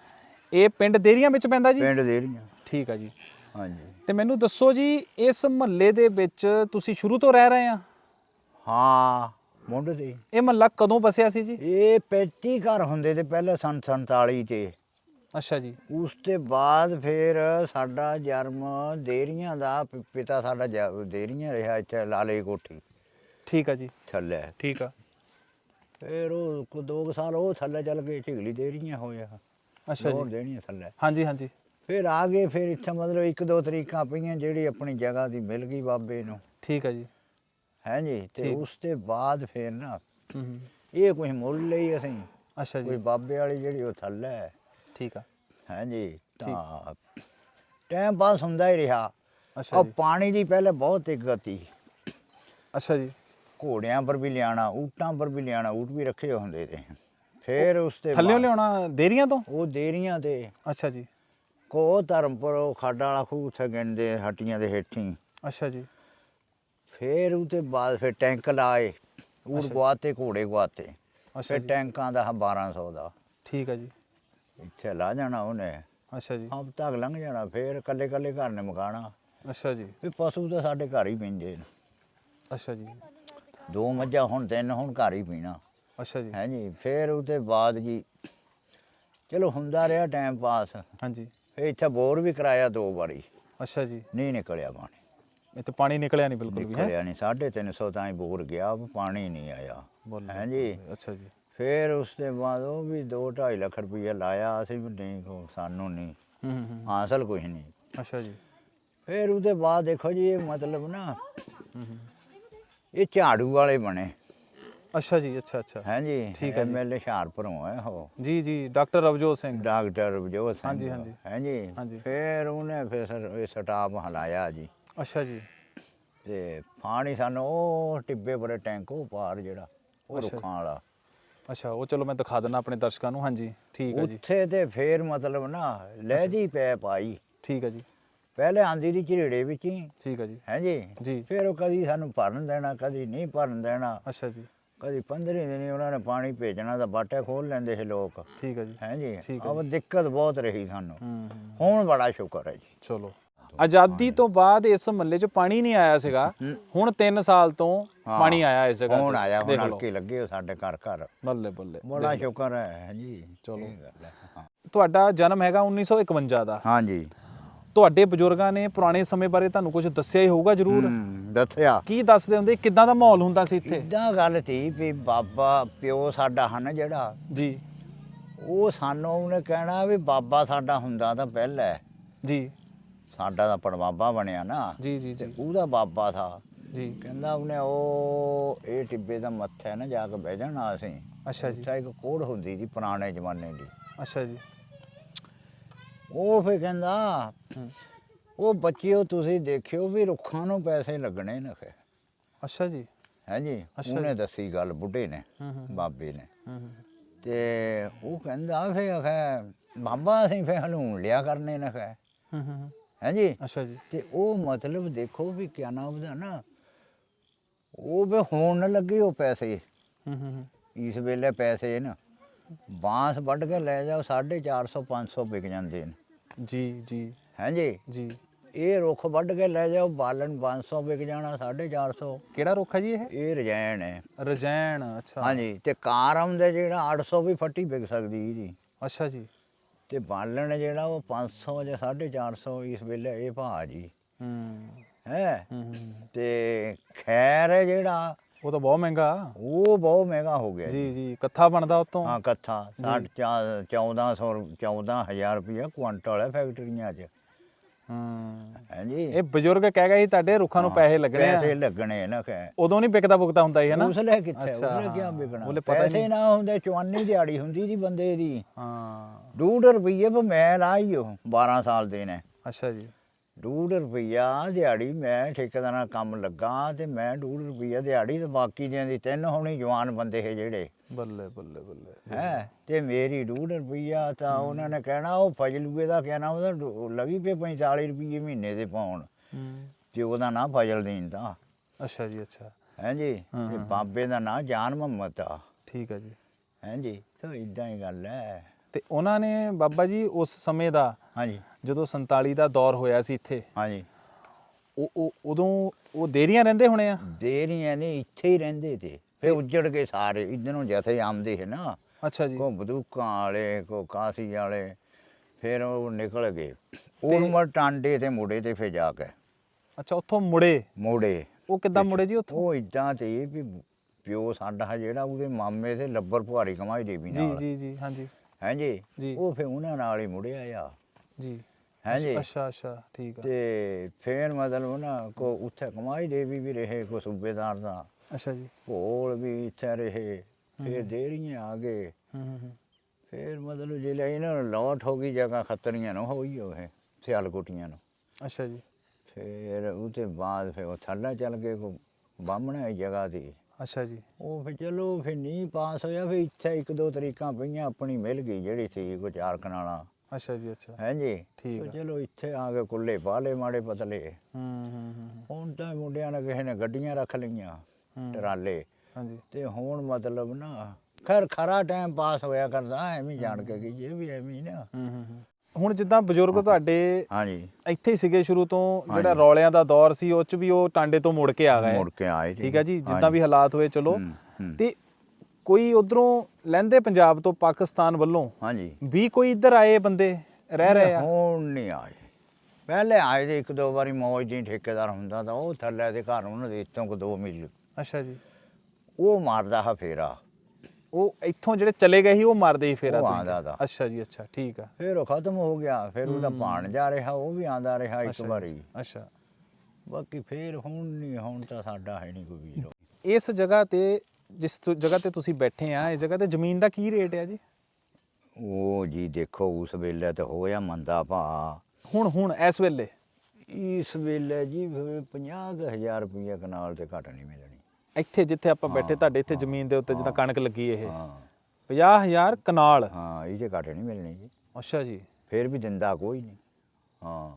ਇਹ ਪਿੰਡ ਦੇਰੀਆਂ ਵਿੱਚ ਪੈਂਦਾ ਜੀ? ਪਿੰਡ ਦੇਰੀਆਂ। ਠੀਕ ਆ ਜੀ। ਹਾਂਜੀ। ਤੇ ਮੈਨੂੰ ਦੱਸੋ ਜੀ ਇਸ ਮਹੱਲੇ ਦੇ ਵਿੱਚ ਤੁਸੀਂ ਸ਼ੁਰੂ ਤੋਂ ਰਹਿ ਰਹੇ ਆ? ਹਾਂ ਮੁੰਡ ਤੇ। ਇਹ ਮਹੱਲਾ ਕਦੋਂ ਬਸਿਆ ਸੀ ਜੀ? ਇਹ 35 ਘਰ ਹੁੰਦੇ ਤੇ ਪਹਿਲਾਂ ਸੰਨ 47 ਤੇ। ਅੱਛਾ ਜੀ। ਉਸ ਤੋਂ ਬਾਅਦ ਫਿਰ ਸਾਡਾ ਜਨਮ ਦੇਰੀਆਂ ਦਾ ਪ- ਪਿਤਾ ਸਾਡਾ ਜ- ਦੇਰੀਆਂ ਰਿਹਾ ਇੱਥੇ ਲਾਲੇ ਕੋਠੀ। ਠੀਕ ਆ ਜੀ। ਥੱਲੇ। ਠੀਕ ਆ। ਫਿਰ ਉਹ ਕੋ ਦੋ ਕੁ ਸਾਲ ਉਹ ਥੱਲੇ ਚੱਲ ਗਏ ਝਿਗਲੀ ਦੇਰੀਆਂ ਹੋਇਆ। ਅੱਛਾ ਦੋ ਜੀ ਦੇਰੀਆਂ ਥੱਲੇ। ਹਾਂਜੀ ਹਾਂਜੀ। ਫਿਰ ਆ ਗਏ ਫਿਰ ਇੱਥੇ ਮਤਲਬ ਇੱਕ ਦੋ ਤਰੀਕਾਂ ਪਈਆਂ ਜਿਹੜੀ ਆਪਣੀ ਜਗ੍ਹਾ ਦੀ ਮਿਲ ਗਈ ਬਾਬੇ ਨੂੰ। ਠੀਕ ਆ ਜੀ। ਹੈ ਜੀ? ਤੇ ਠੀਕ। ਉਸ ਤੋਂ ਬਾਅਦ ਫਿਰ ਨਾ ਹੂੰ ਹੂੰ। ਇਹ ਕੋਈ ਮੁੱਲ ਲਈ ਅਸੀਂ। ਅੱਛਾ ਕੋਈ ਜੀ ਬਾਬੇ ਵਾਲੀ ਜਿਹੜੀ ਉਹ ਥੱਲੇ ਹੈ। ਠੀਕ ਆ। ਹੈ ਜੀ ਤਾਂ ਟਾਈਮ ਪਾਸ ਹੁੰਦਾ ਹੀ ਰਿਹਾ। ਅੱਛਾ ਉਹ ਜੀ। ਪਾਣੀ ਦੀ ਪਹਿਲੇ ਬਹੁਤ ਦਿੱਕਤ ਸੀ। ਅੱਛਾ ਜੀ। ਘੋੜਿਆਂ ਪਰ ਵੀ ਲਿਆਣਾ ਊਟਾਂ ਪਰ ਵੀ ਲਿਆਣਾ ਊਟ ਵੀ ਰੱਖੇ ਹੁੰਦੇ ਤੇ। ਫਿਰ ਉਸ ਤੇ ਬਾਅਦ ਲਿਆਉਣਾ ਦੇਰੀਆਂ ਤੋਂ? ਉਹ ਦੇਰੀਆਂ ਤੇ। ਅੱਛਾ ਜੀ। ਕੋ ਧਰਮਪੁਰ ਉਹ ਖਾਡਾ ਵਾਲਾ ਖੂਹ ਉੱਥੇ ਗਿਣਦੇ ਹੱਟੀਆਂ ਦੇ ਹੇਠੀ। ਅੱਛਾ ਜੀ। ਫਿਰ ਉਹ ਤੇ ਬਾਅਦ ਫਿਰ ਟੈਂਕ ਲਾਏ ਊਟ ਅੱਛਾ। ਗਵਾਤੇ ਘੋੜੇ ਗਵਾਤੇ ਅੱਛਾ ਫਿਰ ਜੀ। ਟੈਂਕਾਂ ਦਾ 1200 ਦਾ। ਠੀਕ ਆ ਜੀ। ਇੱਥੇ ਲਾ ਜਾਣਾ ਉਹਨੇ। ਅੱਛਾ ਜੀ। ਹਫ਼ਤਾ ਕੁ ਲੰਘ ਜਾਣਾ ਫਿਰ ਕੱਲੇ ਕੱਲੇ ਘਰ ਨੇ ਮਕਾਣਾ ਅੱਛਾ ਜੀ। ਵੀ ਪਸ਼ੂ ਤਾਂ ਸਾਡੇ ਘਰ ਹੀ ਪੈਂਦੇ ਨੇ। ਅੱਛਾ ਜੀ। ਦੋ ਮੱਝਾਂ ਹੁਣ ਤਿੰਨ ਹੁਣ ਘਰ ਹੀ ਪੀਣਾ। ਅੱਛਾ ਜੀ। ਹੈ ਜੀ ਫਿਰ ਉਹਦੇ ਬਾਅਦ ਜੀ ਚਲੋ ਹੁੰਦਾ ਰਿਹਾ ਟਾਈਮ ਪਾਸ। ਹਾਂਜੀ। ਫਿਰ ਇੱਥੇ ਬੋਰ ਵੀ ਕਰਾਇਆ ਦੋ ਵਾਰੀ। ਅੱਛਾ ਜੀ। ਨਹੀਂ ਨਿਕਲਿਆ ਪਾਣੀ। ਇਹ ਤੇ ਪਾਣੀ ਨਿਕਲਿਆ ਨਹੀਂ ਬਿਲਕੁਲ ਵੀ ਹੈ? ਨਿਕਲਿਆ ਨਹੀਂ 350 ਤਾਂ ਹੀ ਬੋਰ ਗਿਆ ਪਾਣੀ ਨਹੀਂ ਆਇਆ। ਬੋਲੋ। ਹੈ ਜੀ। ਅੱਛਾ ਜੀ। ਫਿਰ ਉਸ ਤੋਂ ਬਾਅਦ ਉਹ ਵੀ 2.5 ਲੱਖ ਰੁਪਈਆ ਲਾਇਆ ਅਸੀਂ ਵੀ ਨਹੀਂ ਕੋ ਸਾਨੂੰ ਨਹੀਂ। ਹੂੰ ਹੂੰ ਹਾਸਲ ਕੁਝ ਨਹੀਂ। ਅੱਛਾ ਜੀ। ਫਿਰ ਉਹਦੇ ਬਾਅਦ ਦੇਖੋ ਜੀ ਇਹ ਮਤਲਬ ਨਾ ਇਹ ਝਾੜੂ ਵਾਲੇ ਬਣੇ। ਅੱਛਾ ਜੀ ਅੱਛਾ ਅੱਛਾ। ਹੈ ਜੀ ਠੀਕ ਹੈ। ਐਮਐਲਏ ਹੁਸ਼ਿਆਰਪੁਰੋਂ ਹੈ ਉਹ। ਜੀ ਜੀ ਡਾਕਟਰ ਰਵਜੋਤ ਸਿੰਘ। ਡਾਕਟਰ ਜੋ ਸਿੰਘ। ਹਾਂਜੀ, ਹਾਂਜੀ। ਹੈ ਜੀ ਹਾਂਜੀ। ਫਿਰ ਉਹਨੇ ਫਿਰ ਸਰ- ਇਹ ਸਟਾਫ ਹਲਾਇਆ ਜੀ। ਅੱਛਾ ਜੀ। ਤੇ ਪਾਣੀ ਸਾਨੂੰ ਉਹ ਟਿੱਬੇ ਪਰੇ ਟੈਂਕ ਉਹ ਪਾਰ ਜਿਹੜਾ ਉਹ ਅੱਛਾ। ਰੁੱਖਾਂ ਵਾਲਾ। ਅੱਛਾ ਉਹ ਚਲੋ ਮੈਂ ਦਿਖਾ ਦਿੰਦਾ ਆਪਣੇ ਦਰਸ਼ਕਾਂ ਨੂੰ। ਹਾਂਜੀ ਠੀਕ ਹੈ ਜੀ। ਉੱਥੇ ਤੇ ਫੇਰ ਮਤਲਬ ਨਾ ਲਹਿਦੀ ਪੈ ਪਾਈ ਠੀਕ ਹੈ ਜੀ। ਪਹਿਲੇ ਆਂਦੀ ਦੀ ਝਿੜੇ ਵਿੱਚ ਹੀ। ਠੀਕ ਹੈ ਜੀ। ਹੈ ਜੀ? ਫਿਰ ਉਹ ਕਦੀ ਸਾਨੂੰ ਭਰਨ ਦੇਣਾ ਕਦੀ ਨਹੀਂ ਭਰਨ ਦੇਣਾ। ਅੱਛਾ ਜੀ। ਕਦੀ 15 ਦਿਨ ਉਹਨਾਂ ਨੇ ਪਾਣੀ ਭੇਜਣਾ ਤਾਂ ਬਾਟੇ ਖੋਲ ਲੈਂਦੇ ਸੀ ਲੋਕ। ਠੀਕ ਹੈ ਜੀ। ਹੈ ਜੀ? ਠੀਕ ਹੈ ਦਿੱਕਤ ਬਹੁਤ ਰਹੀ ਸਾਨੂੰ। ਹੂੰ ਹੂੰ। ਹੁਣ ਬੜਾ ਸ਼ੁਕਰ ਹੈ ਜੀ। ਚਲੋ। ਆਜ਼ਾਦੀ ਤੋਂ ਬਾਅਦ ਇਸ ਮਹੱਲੇ 'ਚ ਪਾਣੀ ਨਹੀਂ ਆਇਆ ਸੀਗਾ। ਹੁਣ 3 ਸਾਲ ਤੋਂ। ਪਾਣੀ ਆਇਆ ਇਸ ਜਗ੍ਹਾ ਹੁਣ। ਆਇਆ ਹੁਣ। ਨਲਕੇ ਲੱਗੇ ਸਾਡੇ ਘਰ ਘਰ ਬੱਲੇ ਬੱਲੇ ਬੜਾ। ਸ਼ੁਕਰ ਹੈ ਜੀ ਚਲੋ। ਤੁਹਾਡਾ ਜਨਮ ਹੈਗਾ 1951 ਦਾ ਹਾਂਜੀ ਤੁਹਾਡੇ ਬਜ਼ੁਰਗਾਂ ਨੇ ਪੁਰਾਣੇ ਸਮੇਂ ਬਾਰੇ ਤੁਹਾਨੂੰ ਕੁਝ ਦੱਸਿਆ ਹੀ ਹੋਊਗਾ ਜ਼ਰੂਰ ਦੱਸਿਆ ਕੀ ਦੱਸਦੇ ਹੁੰਦੇ ਕਿੱਦਾਂ ਦਾ ਮਾਹੌਲ ਹੁੰਦਾ ਸੀ ਇੱਥੇ ਇਦਾਂ ਗੱਲ ਸੀ ਵੀ ਬਾਬਾ ਪਿਓ ਸਾਡਾ ਹਨ ਜਿਹੜਾ ਜੀ ਉਹ ਸਾਨੂੰ ਉਹਨੇ ਕਹਿਣਾ ਵੀ ਬਾਬਾ ਸਾਡਾ ਹੁੰਦਾ ਤਾਂ ਪਹਿਲਾਂ। ਜੀ ਸਾਡਾ ਤਾਂ ਪੜਬਾਬਾ ਬਣਿਆ ਨਾ। ਜੀ ਜੀ ਤੇ ਜੀ। ਉਹਦਾ ਬਾਬਾ ਥਾ। ਜੀ। ਕਹਿੰਦਾ ਉਹਨੇ ਉਹ ਇਹ ਟਿੱਬੇ ਦਾ ਮੱਥਾ ਹੈ ਨਾ ਜਾ ਕੇ ਬਹਿ ਜਾਣਾ ਅਸੀਂ। ਅੱਛਾ ਜੀ। ਇੱਕ ਕੋੜ ਹੁੰਦੀ ਸੀ ਪੁਰਾਣੇ ਜ਼ਮਾਨੇ ਦੀ। ਅੱਛਾ ਜੀ। ਉਹ ਫੇ ਕਹਿੰਦਾ ਹੂੰ। ਉਹ ਬੱਚਿਓ ਤੁਸੀਂ ਦੇਖਿਓ ਵੀ ਰੁੱਖਾਂ ਨੂੰ ਪੈਸੇ ਲੱਗਣੇ ਨੇ ਫੇ ਅੱਛਾ ਜੀ। ਹੈ ਜੀ? ਅੱਛਾ ਉਹਨੇ ਦੱਸੀ ਗੱਲ ਬੁੱਢੇ ਨੇ ਹੂੰ ਹੂੰ ਬਾਬੇ ਨੇ। ਹੂੰ ਹੂੰ ਤੇ ਉਹ ਕਹਿੰਦਾ ਫੇ ਅਖੇ ਬਾਬਾ ਅਸੀਂ ਫੇ ਹਲੂਣ ਲਿਆ ਕਰਨੇ ਨੇ ਹੂੰ ਹੂੰ। ਹੈ ਜੀ ਅੱਛਾ ਜੀ। ਤੇ ਉਹ ਮਤਲਬ ਦੇਖੋ ਵੀ ਕਿਆ ਨਾਮ ਉਹਦਾ ਨਾ ਉਹ ਵੀ ਹੋਣ ਨਾ ਲੱਗੇ ਉਹ ਪੈਸੇ। ਹੂੰ ਹੂੰ ਹੂੰ। ਇਸ ਵੇਲੇ ਪੈਸੇ ਨਾ ਬਾਂਸ ਵੱਢ ਕੇ ਲੈ ਜਾਓ 450 500 ਵਿਕ ਜਾਂਦੇ ਨੇ। ਜੀ ਜੀ। ਹੈ ਜੀ। ਜੀ ਇਹ ਰੁੱਖ ਵੱਢ ਕੇ ਲੈ ਜਾਓ ਬਾਲਣ 500 ਵਿਕ ਜਾਣਾ 450 ਕਿਹੜਾ ਰੁੱਖ ਹੈ ਜੀ ਇਹ? ਇਹ ਰਜੈਣ ਹੈ। ਰਜੈਣ ਅੱਛਾ। ਹਾਂਜੀ ਤੇ ਕਾਰਮ ਦੇ ਜਿਹੜਾ 800 ਵੀ ਫੱਟੀ ਵਿਕ ਸਕਦੀ ਜੀ। ਅੱਛਾ ਜੀ। ਤੇ ਬਾਲਣ ਜਿਹੜਾ ਉਹ 500 ਜਾਂ 450 ਇਸ ਵੇਲੇ ਇਹ ਭਾਅ ਜੀ। ਹੂੰ। ਤੇ ਖੈਰ ਹੈ ਜਿਹੜਾ ਉਹ ਤਾਂ ਬਹੁਤ ਮਹਿੰਗਾ। ਉਹ ਬਹੁਤ ਮਹਿੰਗਾ ਹੋ ਗਿਆ ਜੀ ਜੀ। ਇਕੱਠਾ ਬਣਦਾ ਉਤੋਂ ਹਾਂ ਕੱਥਾ 1400 14000 ਰੁਪਇਆ ਕੁਆਂਟਲ ਹੈ ਫੈਕਟਰੀਆਂ 'ਚ। ਹੂੰ ਹੈ ਜੀ ਇਹ ਬਜ਼ੁਰਗ ਕਹਿ ਗਏ ਸੀ ਤੁਹਾਡੇ ਰੁੱਖਾਂ ਨੂੰ ਪੈਸੇ ਲੱਗਣੇ ਪੈਸੇ ਲੱਗਣੇ ਨਾ ਖੈ ਉਦੋਂ ਨਹੀਂ ਵਿਕਦਾ ਬੁਕਦਾ ਹੁੰਦਾ ਸੀ ਹੈ ਨਾ? ਉਸਲੇ ਕਿੱਥੇ ਉਸਲੇ ਕੀ ਹਾਂ। ਵਿਕਣਾ? ਪੈਸੇ ਨਾ ਹੁੰਦੇ ਚਵਾਨੀ ਦਿਹਾੜੀ ਹੁੰਦੀ ਦੀ ਬੰਦੇ ਦੀ। ਹਾਂ। ਡੂਢ ਰੁਪਈਏ ਪਰ ਮੈਂ ਲਾਈ ਉਹ 12 ਸਾਲ ਦੇ ਨੇ। ਅੱਛਾ ਜੀ। ਡੂਢ ਰੁਪਈਆ ਦਿਹਾੜੀ ਮੈਂ ਠੇਕੇਦਾਰ ਨਾਲ ਕੰਮ ਲੱਗਾ ਤੇ ਮੈਂ ਡੂਢ ਰੁਪਈਆ ਦਿਹਾੜੀ ਤੇ ਬਾਕੀ ਦਿਆਂ ਦੀ ਤਿੰਨ ਹੋਣੀ ਜਵਾਨ ਬੰਦੇ ਹੈ ਜਿਹੜੇ। ਬੱਲੇ ਬੱਲੇ ਬੱਲੇ। ਹੈ? ਤੇ ਮੇਰੀ ਡੂਢ ਰੁਪਈਆ ਤਾਂ ਉਹਨਾਂ ਨੇ ਕਹਿਣਾ ਉਹ ਫਜਲੂਏ ਦਾ ਕਹਿਣਾ ਉਹਦਾ ਲੱਗੀ ਪਏ 45 ਰੁਪਈਏ ਮਹੀਨੇ ਦੇ ਪਾਉਣ। ਤੇ ਉਹਦਾ ਨਾਂ ਫਜਲ ਦੀਨ ਦਾ। ਅੱਛਾ ਜੀ ਅੱਛਾ। ਹੈ ਜੀ? ਤੇ। ਬਾਬੇ ਦਾ ਨਾਂ ਜਾਨ ਮੁਹੰਮਦ ਆ ਠੀਕ ਹੈ ਜੀ। ਹੈ ਜੀ? ਸੋ ਇਦਾਂ ਹੀ ਗੱਲ ਹੈ। ਤੇ ਉਹਨਾਂ ਨੇ ਬਾਬਾ ਜੀ ਉਸ ਸਮੇਂ ਦਾ ਹਾਂਜੀ। ਜਦੋਂ 47 ਦਾ ਦੌਰ ਹੋਇਆ ਸੀ ਇੱਥੇ ਹਾਂਜੀ। ਉਹ ਉਹ ਉਦੋਂ ਉਹ ਦੇਰੀਆਂ ਰਹਿੰਦੇ ਹੋਣੇ ਆ? ਦੇਰੀਆਂ ਨੇ ਇੱਥੇ ਹੀ ਰਹਿੰਦੇ ਤੇ। ਫੇ ਉੱਜੜ ਕੇ ਸਾਰੇ ਇਧਰੋਂ ਜਿੱਥੇ ਆਉਂਦੇ ਹੈ ਨਾ। ਅੱਛਾ ਜੀ। ਕੋ ਬੰਦੂਕਾਂ ਵਾਲੇ ਕੋ ਕਾਸੀ ਵਾਲੇ ਫਿਰ ਉਹ ਨਿਕਲ ਗਏ। ਉਰਮਰ ਟਾਂਡੇ ਤੇ ਮੁੜੇ ਤੇ ਫੇ ਜਾ ਕੇ। ਅੱਛਾ ਉੱਥੋਂ ਮੁੜੇ? ਮੁੜੇ। ਉਹ ਕਿੱਦਾਂ ਮੁੜੇ ਜੀ ਉੱਥੋਂ? ਉਹ ਇਦਾਂ ਤੇ ਵੀ ਪਿਓ ਸਾਡਾ ਜਿਹੜਾ ਉਹਦੇ ਮਾਮੇ ਤੇ ਲੱਭਰ ਪੁਹਾਰੀ ਕਮਾਈ ਦੇਵੀ ਜੀ ਨਾਲ। ਜੀ ਜੀ ਹਾਂਜੀ। ਹਾਂਜੀ? ਜੀ। ਉਹ ਫੇ ਉਹਨਾਂ ਨਾਲ ਹੀ ਮੁੜਿਆ ਆ। ਜੀ। ਹਾਂਜੀ। ਅੱਛਾ ਅੱਛਾ ਠੀਕ ਆ। ਤੇ ਫੇਰ ਮਤਲਬ ਨਾ ਕੋ ਉੱਥੇ ਕਮਾਈ ਦੇਵੀ ਵੀ ਰਹੇ ਕੋ ਸੂਬੇਦਾਰ ਦਾ। ਅੱਛਾ ਜੀ। ਭੋਲ ਵੀ ਇੱਥੇ ਰਹੇ ਫਿਰ ਦੇਰੀਆਂ ਆ ਗਏ। ਫਿਰ ਮਤਲਬ ਜੇ ਇਹਨਾਂ ਨੂੰ ਲੋਟ ਹੋ ਗਈ ਜਗ੍ਹਾ ਖੱਤਰੀਆਂ ਨੂੰ ਹੋਈ ਉਹ ਸਿਆਲਕੋਟੀਆਂ ਨੂੰ। ਅੱਛਾ ਜੀ। ਫਿਰ ਉਹਦੇ ਬਾਅਦ ਫਿਰ ਉਹ ਥੱਲੇ ਚੱਲ ਗਏ ਕੋ ਬਾਹਮਣਾ ਦੀ ਜਗ੍ਹਾ ਦੀ ਅੱਛਾ ਜੀ। ਉਹ ਫਿਰ ਚਲੋ ਫਿਰ ਨਹੀਂ ਪਾਸ ਹੋਇਆ ਫਿਰ ਇੱਥੇ ਇੱਕ ਦੋ ਤਰੀਕਾਂ ਪਈਆਂ ਆਪਣੀ ਮਿਲ ਗਈ ਜਿਹੜੀ ਸੀ ਕੋ ਚਾਰ ਕਨਾਲਾਂ। ਅੱਛਾ ਜੀ ਅੱਛਾ। ਹਾਂਜੀ ਠੀਕ ਆ। ਚਲੋ ਇੱਥੇ ਆ ਕੇ ਕੁੱਲੇ ਪਾਲੇ ਮਾੜੇ ਪਤਲੇ। ਹੂੰ ਹੂੰ ਹੂੰ ਹੁਣ ਤਾਂ ਮੁੰਡਿਆਂ ਨੇ ਕਿਸੇ ਨੇ ਗੱਡੀਆਂ ਰੱਖ ਲਈਆਂ ਹੂੰ। ਟਰਾਲੇ। ਹਾਂਜੀ ਤੇ ਹੁਣ ਮਤਲਬ ਨਾ ਖੈਰ ਖਰਾ ਟਾਈਮ ਪਾਸ ਹੋਇਆ ਕਰਦਾ ਐਵੇਂ ਹੀ ਜਾਣ ਕੇ ਕਿ ਇਹ ਵੀ ਐਵੇਂ ਹੀ ਨਾ। ਹੂੰ ਹੂੰ ਹੂੰ। ਹੁਣ ਜਿੱਦਾਂ ਬਜ਼ੁਰਗ ਤੁਹਾਡੇ ਹਾਂਜੀ। ਇੱਥੇ ਹੀ ਸੀਗੇ ਸ਼ੁਰੂ ਤੋਂ ਜਿਹੜਾ। ਰੌਲਿਆਂ ਦਾ ਦੌਰ ਸੀ ਉਹ ਚ ਵੀ ਉਹ ਟਾਂਡੇ ਤੋਂ ਮੁੜ ਕੇ ਆ ਗਏ। ਮੁੜ ਕੇ ਆਏ ਠੀਕ ਹੈ। ਜੀ ਜਿੱਦਾਂ ਵੀ ਹਾਲਾਤ ਹੋਏ ਚਲੋ। ਤੇ ਕੋਈ ਉਧਰੋਂ ਲਹਿੰਦੇ ਪੰਜਾਬ ਤੋਂ ਪਾਕਿਸਤਾਨ ਵੱਲੋਂ? ਹਾਂਜੀ। ਵੀ ਕੋਈ ਇੱਧਰ ਆਏ ਬੰਦੇ? ਰਹਿ ਰਹੇ ਆ? ਹੁਣ ਨਹੀਂ ਆਏ। ਪਹਿਲੇ ਆਏ ਤੇ ਇੱਕ ਦੋ ਵਾਰੀ ਮੌਜ ਦੀ ਠੇਕੇਦਾਰ ਹੁੰਦਾ ਤਾਂ ਉਹ ਥੱਲੇ ਦੇ ਘਰ ਉਹਨਾਂ ਦੇ ਇੱਥੋਂ ਕੋ ਦੋ ਮੀਲ। ਅੱਛਾ ਜੀ। ਉਹ ਮਾਰਦਾ ਹਾ ਫੇਰਾ ਉਹ ਇੱਥੋਂ ਜਿਹੜੇ ਚਲੇ ਗਏ ਸੀ ਉਹ ਮਾਰਦੇ ਹੀ ਫੇਰਾ ਉਹ ਤਾ। ਅੱਛਾ ਜੀ ਅੱਛਾ ਠੀਕ ਆ। ਫਿਰ ਉਹ ਖਤਮ ਹੋ ਗਿਆ ਫਿਰ ਉਹਦਾ ਭਾਣ ਜਾ ਰਿਹਾ ਉਹ ਵੀ ਆਂਦਾ ਰਿਹਾ ਇੱਕ ਵਾਰੀ। ਅੱਛਾ। ਬਾਕੀ ਫਿਰ ਹੁਣ ਨਹੀਂ ਹੁਣ ਤਾਂ ਸਾਡਾ ਹੈ ਨਹੀਂ ਕੋਈ ਵੀਰ। ਇਸ ਜਗ੍ਹਾ ਤੇ ਜਿਸ ਤੁ- ਜਗ੍ਹਾ ਤੇ ਤੁਸੀਂ ਬੈਠੇ ਆ ਇਸ ਜਗ੍ਹਾ ਤੇ ਜ਼ਮੀਨ ਦਾ ਕੀ ਰੇਟ ਹੈ ਜੀ? ਉਹ ਜੀ ਦੇਖੋ ਉਸ ਵੇਲੇ ਤਾਂ ਹੋਇਆ ਮੰਦਾ ਭਾ ਹੁਣ ਹੁਣ ਇਸ ਵੇਲੇ? ਇਸ ਵੇਲੇ ਜੀ 50000 ਰੁਪਏ ਕਨਾਲ ਤੇ ਘੱਟ ਨਹੀਂ ਮਿਲਣੀ ਇੱਥੇ ਜਿੱਥੇ ਆਪਾਂ ਬੈਠੇ ਤੁਹਾਡੇ ਇੱਥੇ ਜ਼ਮੀਨ ਦੇ ਉੱਤੇ ਜਿੱਦਾਂ। ਕਣਕ ਲੱਗੀ ਇਹ। ਹਾਂ। 50000 ਕਨਾਲ। ਹਾਂ ਇਹ ਤੇ ਘੱਟ ਨਹੀਂ ਮਿਲਣੀ ਜੀ। ਅੱਛਾ ਜੀ। ਫਿਰ ਵੀ ਦਿੰਦਾ ਕੋਈ ਨਹੀਂ। ਹਾਂ।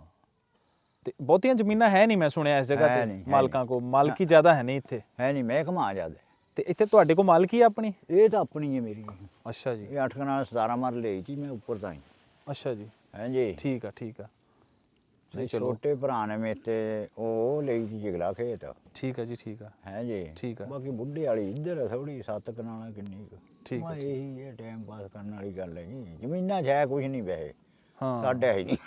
ਤੇ ਬਹੁਤੀਆਂ ਜ਼ਮੀਨਾਂ ਹੈ ਨਹੀਂ ਮੈਂ ਸੁਣਿਆ ਇਸ ਜਗ੍ਹਾ ਹੈ ਤੇ ਨਹੀਂ, ਹੈ ਮਾਲਕਾਂ ਕੋ ਮਾਲਕੀ ਜ਼ਿਆਦਾ ਹੈ ਨਹੀਂ ਇੱਥੇ। ਹੈ ਨਹੀਂ ਮੈਂ ਕਮਾ ਜਾਂਦੇ ਤੇ ਇੱਥੇ ਤੁਹਾਡੇ ਕੋ ਮਾਲਕੀ ਆ ਆਪਣੀ? ਇਹ ਤਾਂ ਆਪਣੀ ਹੈ ਮੇਰੀ। ਅੱਛਾ ਜੀ। ਇਹ 8 ਕਨਾਲ 17 ਮਰ ਲਈ ਸੀ ਮੈਂ ਉੱਪਰ ਤਾਂ ਹੀ। ਅੱਛਾ ਜੀ। ਹੈ ਜੀ। ਠੀਕ ਆ ਠੀਕ ਆ। ਨਹੀਂ ਚਲੋ। ਛੋਟੇ ਭਰਾ ਨੇ ਮੇਰੇ ਤੇ ਉਹ ਲਈ ਸੀ ਜਿਗਲਾ ਖੇਤ। ਠੀਕ ਆ ਜੀ ਠੀਕ ਆ ਹੈ ਜੀ? ਠੀਕ ਆ। ਬਾਕੀ ਬੁੱਢੇ ਵਾਲੀ ਇੱਧਰ ਥੋੜੀ ਸੱਤ ਕਨਾਲਾਂ ਕਿੰਨੀ ਕੁ। ਠੀਕ ਮੈਂ ਇਹੀ ਇਹ ਟਾਈਮ ਪਾਸ ਕਰਨ ਵਾਲੀ ਗੱਲ ਹੈ ਜੀ ਜ਼ਮੀਨਾਂ 'ਚ ਹੈ ਕੁਝ ਨਹੀਂ ਵੈਸੇ। ਹਾਂ। ਸਾਡੇ ਹੈ ਨਹੀਂ।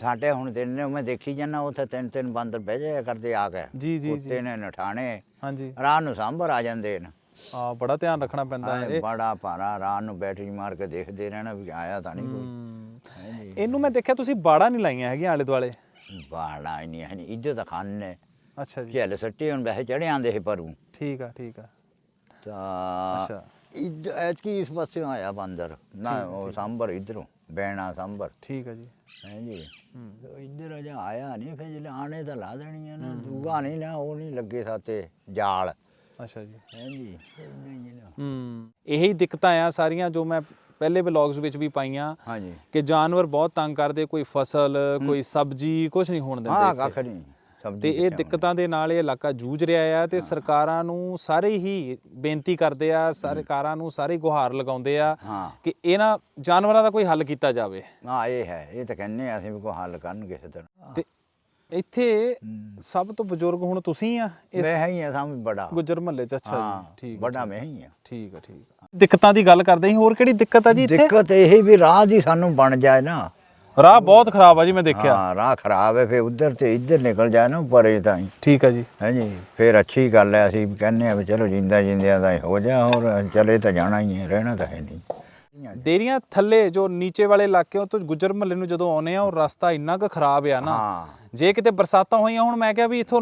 ਸਾਡੇ ਹੁਣ ਤਿੰਨ ਮੈਂ ਦੇਖੀ ਜਾਂਦਾ ਉੱਥੇ ਤਿੰਨ ਤਿੰਨ ਬਾਂਦਰ ਬਹਿ ਜਾਇਆ ਕਰਦੇ ਆ ਕੇ। ਜੀ, ਜੀ, ਕੁੱਤੇ ਨੇ ਨਠਾਣੇ। ਹਾਂਜੀ। ਰਾਤ ਨੂੰ ਸਾਂਭਰ ਆ ਜਾਂਦੇ ਨੇ। ਆ ਬੜਾ ਧਿਆਨ ਰੱਖਣਾ ਪੈਂਦਾ ਹੈ ਬੜਾ ਭਾਰਾ ਰਾਤ ਨੂੰ ਬੈਟਰੀ ਮਾਰ ਕੇ ਦੇਖਦੇ ਰਹਿਣਾ ਵੀ ਆਇਆ ਤਾਂ ਨਹੀਂ ਕੋਈ। ਹਮ, ਇਹਨੂੰ ਮੈਂ ਦੇਖਿਆ ਤੁਸੀਂ ਬਾੜਾ ਨਹੀਂ ਲਾਈਆਂ ਹੈਗੀਆਂ ਆਲੇ ਦੁਆਲੇ? ਬਾੜਾ ਹੀ ਨਹੀਂ ਹੈ ਨਹੀਂ ਇੱਜ਼ਤ ਖਾਨੇ ਅੱਛਾ ਜੀ। ਝੱਲ ਸੱਟੇ ਹੁਣ ਵੈਸੇ ਚੜੇ ਆਂਦੇ ਸੀ ਪਰੂ। ਠੀਕ ਆ ਠੀਕ ਆ। ਤਾਂ ਅੱਛਾ। ਇੱਧ ਐਤਕੀ ਇਸ ਪਾਸਿਓਂ ਆਇਆ ਬਾਂਦਰ। ਨਾ ਉਹ ਸਾਂਭਰ ਇਧਰੋਂ ਬੈਣਾ ਸਾਂਭਰ। ਠੀਕ ਆ ਜੀ। ਹੈ ਜੀ। ਹਮ, ਇੱਧਰ ਅਜਾ ਆਇਆ ਨਹੀਂ ਫਿਰ ਜਿਹੜੇ ਆਣੇ ਤਾਂ ਲਾ ਦੇਣੀ ਆ ਨਾ ਦੂਗਾ ਨਹੀਂ ਨਾ ਉਹ ਨਹੀਂ ਲੱਗੇ ਸਾਤੇ ਜਾਲ। ਅੱਛਾ ਜੀ। ਹੈ ਜੀ ਏਦਾਂ ਹੀ ਨਾ। ਹੂੰ ਇਹੀ ਦਿੱਕਤਾਂ ਆ ਸਾਰੀਆਂ ਜੋ ਮੈਂ ਪਹਿਲੇ ਵਲੌਗਸ ਵਿੱਚ ਵੀ ਪਾਈਆਂ। ਹਾਂਜੀ। ਕਿ ਜਾਨਵਰ ਬਹੁਤ ਤੰਗ ਕਰਦੇ ਕੋਈ ਫਸਲ ਕੋਈ ਸਬਜ਼ੀ ਕੁਝ ਨਹੀਂ ਹੋਣ ਹਾਂ ਦਿੰਦੇ ਕੱਖ ਨਹੀਂ ਤੇ ਇਹ ਦਿੱਕਤਾਂ ਦੇ ਨਾਲ ਇਹ ਇਲਾਕਾ ਜੂਝ ਰਿਹਾ ਆ ਤੇ ਸਰਕਾਰਾਂ ਨੂੰ ਸਾਰੇ ਹੀ ਬੇਨਤੀ ਕਰਦੇ ਆ ਸਰਕਾਰਾਂ ਨੂੰ ਸਾਰੇ ਗੁਹਾਰ ਲਗਾਉਂਦੇ ਆ ਹਾਂ। ਕਿ ਇਹਨਾਂ ਜਾਨਵਰਾਂ ਦਾ ਕੋਈ ਹੱਲ ਕੀਤਾ ਜਾਵੇ। ਹਾਂ ਇਹ ਹੈ ਇਹ ਤਾਂ ਕਹਿੰਨੇ ਆ ਅਸੀਂ ਵੀ ਕੋਈ ਹੱਲ ਕਰਨ ਕਿਸੇ ਤਰ੍ਹਾਂ ਤੇ ਇੱਥੇ ਸਭ ਤੋਂ ਬਜ਼ੁਰਗ ਹੁਣ ਤੁਸੀਂ ਆ ਇਸ ਮੈਂ ਹੀ ਆ ਸਾਹਮਣੇ ਬੜਾ। ਗੁੱਜਰ ਮਹੱਲੇ ਚ। ਅੱਛਾ ਹਾਂ ਜੀ ਠੀਕ ਆ, ਬੜਾ ਮੈਂ ਹੀ ਆ। ਠੀਕ ਆ ਠੀਕ ਆ। ਦਿੱਕਤਾਂ ਦੀ ਗੱਲ ਕਰਦੇ ਸੀ ਹੋਰ ਕਿਹੜੀ ਦਿੱਕਤ ਆ ਜੀ ਇੱਥੇ? ਦਿੱਕਤ ਇਹ ਵੀ ਰਾਹ ਦੀ ਸਾਨੂੰ ਬਣ ਜਾਏ ਨਾ। ਰਾਹ ਬਹੁਤ ਖਰਾਬ ਆ ਜੀ ਮੈਂ ਦੇਖਿਆ। ਹਾਂ ਰਾਹ ਖਰਾਬ ਹੈ ਫਿਰ ਉਧਰ ਤੇ ਇੱਧਰ ਨਿਕਲ ਜਾਏ ਨਾ ਪਰੇ ਤਾਂ ਹੀ। ਠੀਕ ਆ ਜੀ। ਹੈ ਜੀ ਫਿਰ ਅੱਛੀ ਗੱਲ ਹੈ ਅਸੀਂ ਕਹਿੰਨੇ ਆ ਵੀ ਚਲੋ ਜਿੰਦਾ ਜਿੰਦਿਆਂ ਦਾ ਹੀ ਹੋ ਜਾ ਹੋਰ ਚਲੇ ਤਾਂ ਜਾਣਾ ਹੀ ਹੈ ਰਹਿਣਾ ਤਾਂ ਹੈ ਨਹੀਂ। ਡੇਰੀਆਂ ਥੱਲੇ ਜੋ ਨੀਚੇ ਵਾਲੇ ਇਲਾਕਿਆਂ ਤੋਂ ਗੁੱਜਰ ਮਹੱਲੇ ਨੂੰ ਜਦੋਂ ਆਉਨੇ ਆ ਉਹ ਰਸਤਾ ਇੰਨਾ ਕੁ ਖਰਾਬ ਆ ਨਾ ਜੇ ਕਿਤੇ ਬਰਸਾਤਾਂ ਹੋਈਆਂ ਹੁਣ ਮੈਂ ਕਿਹਾ ਵੀ ਇੱਥੋਂ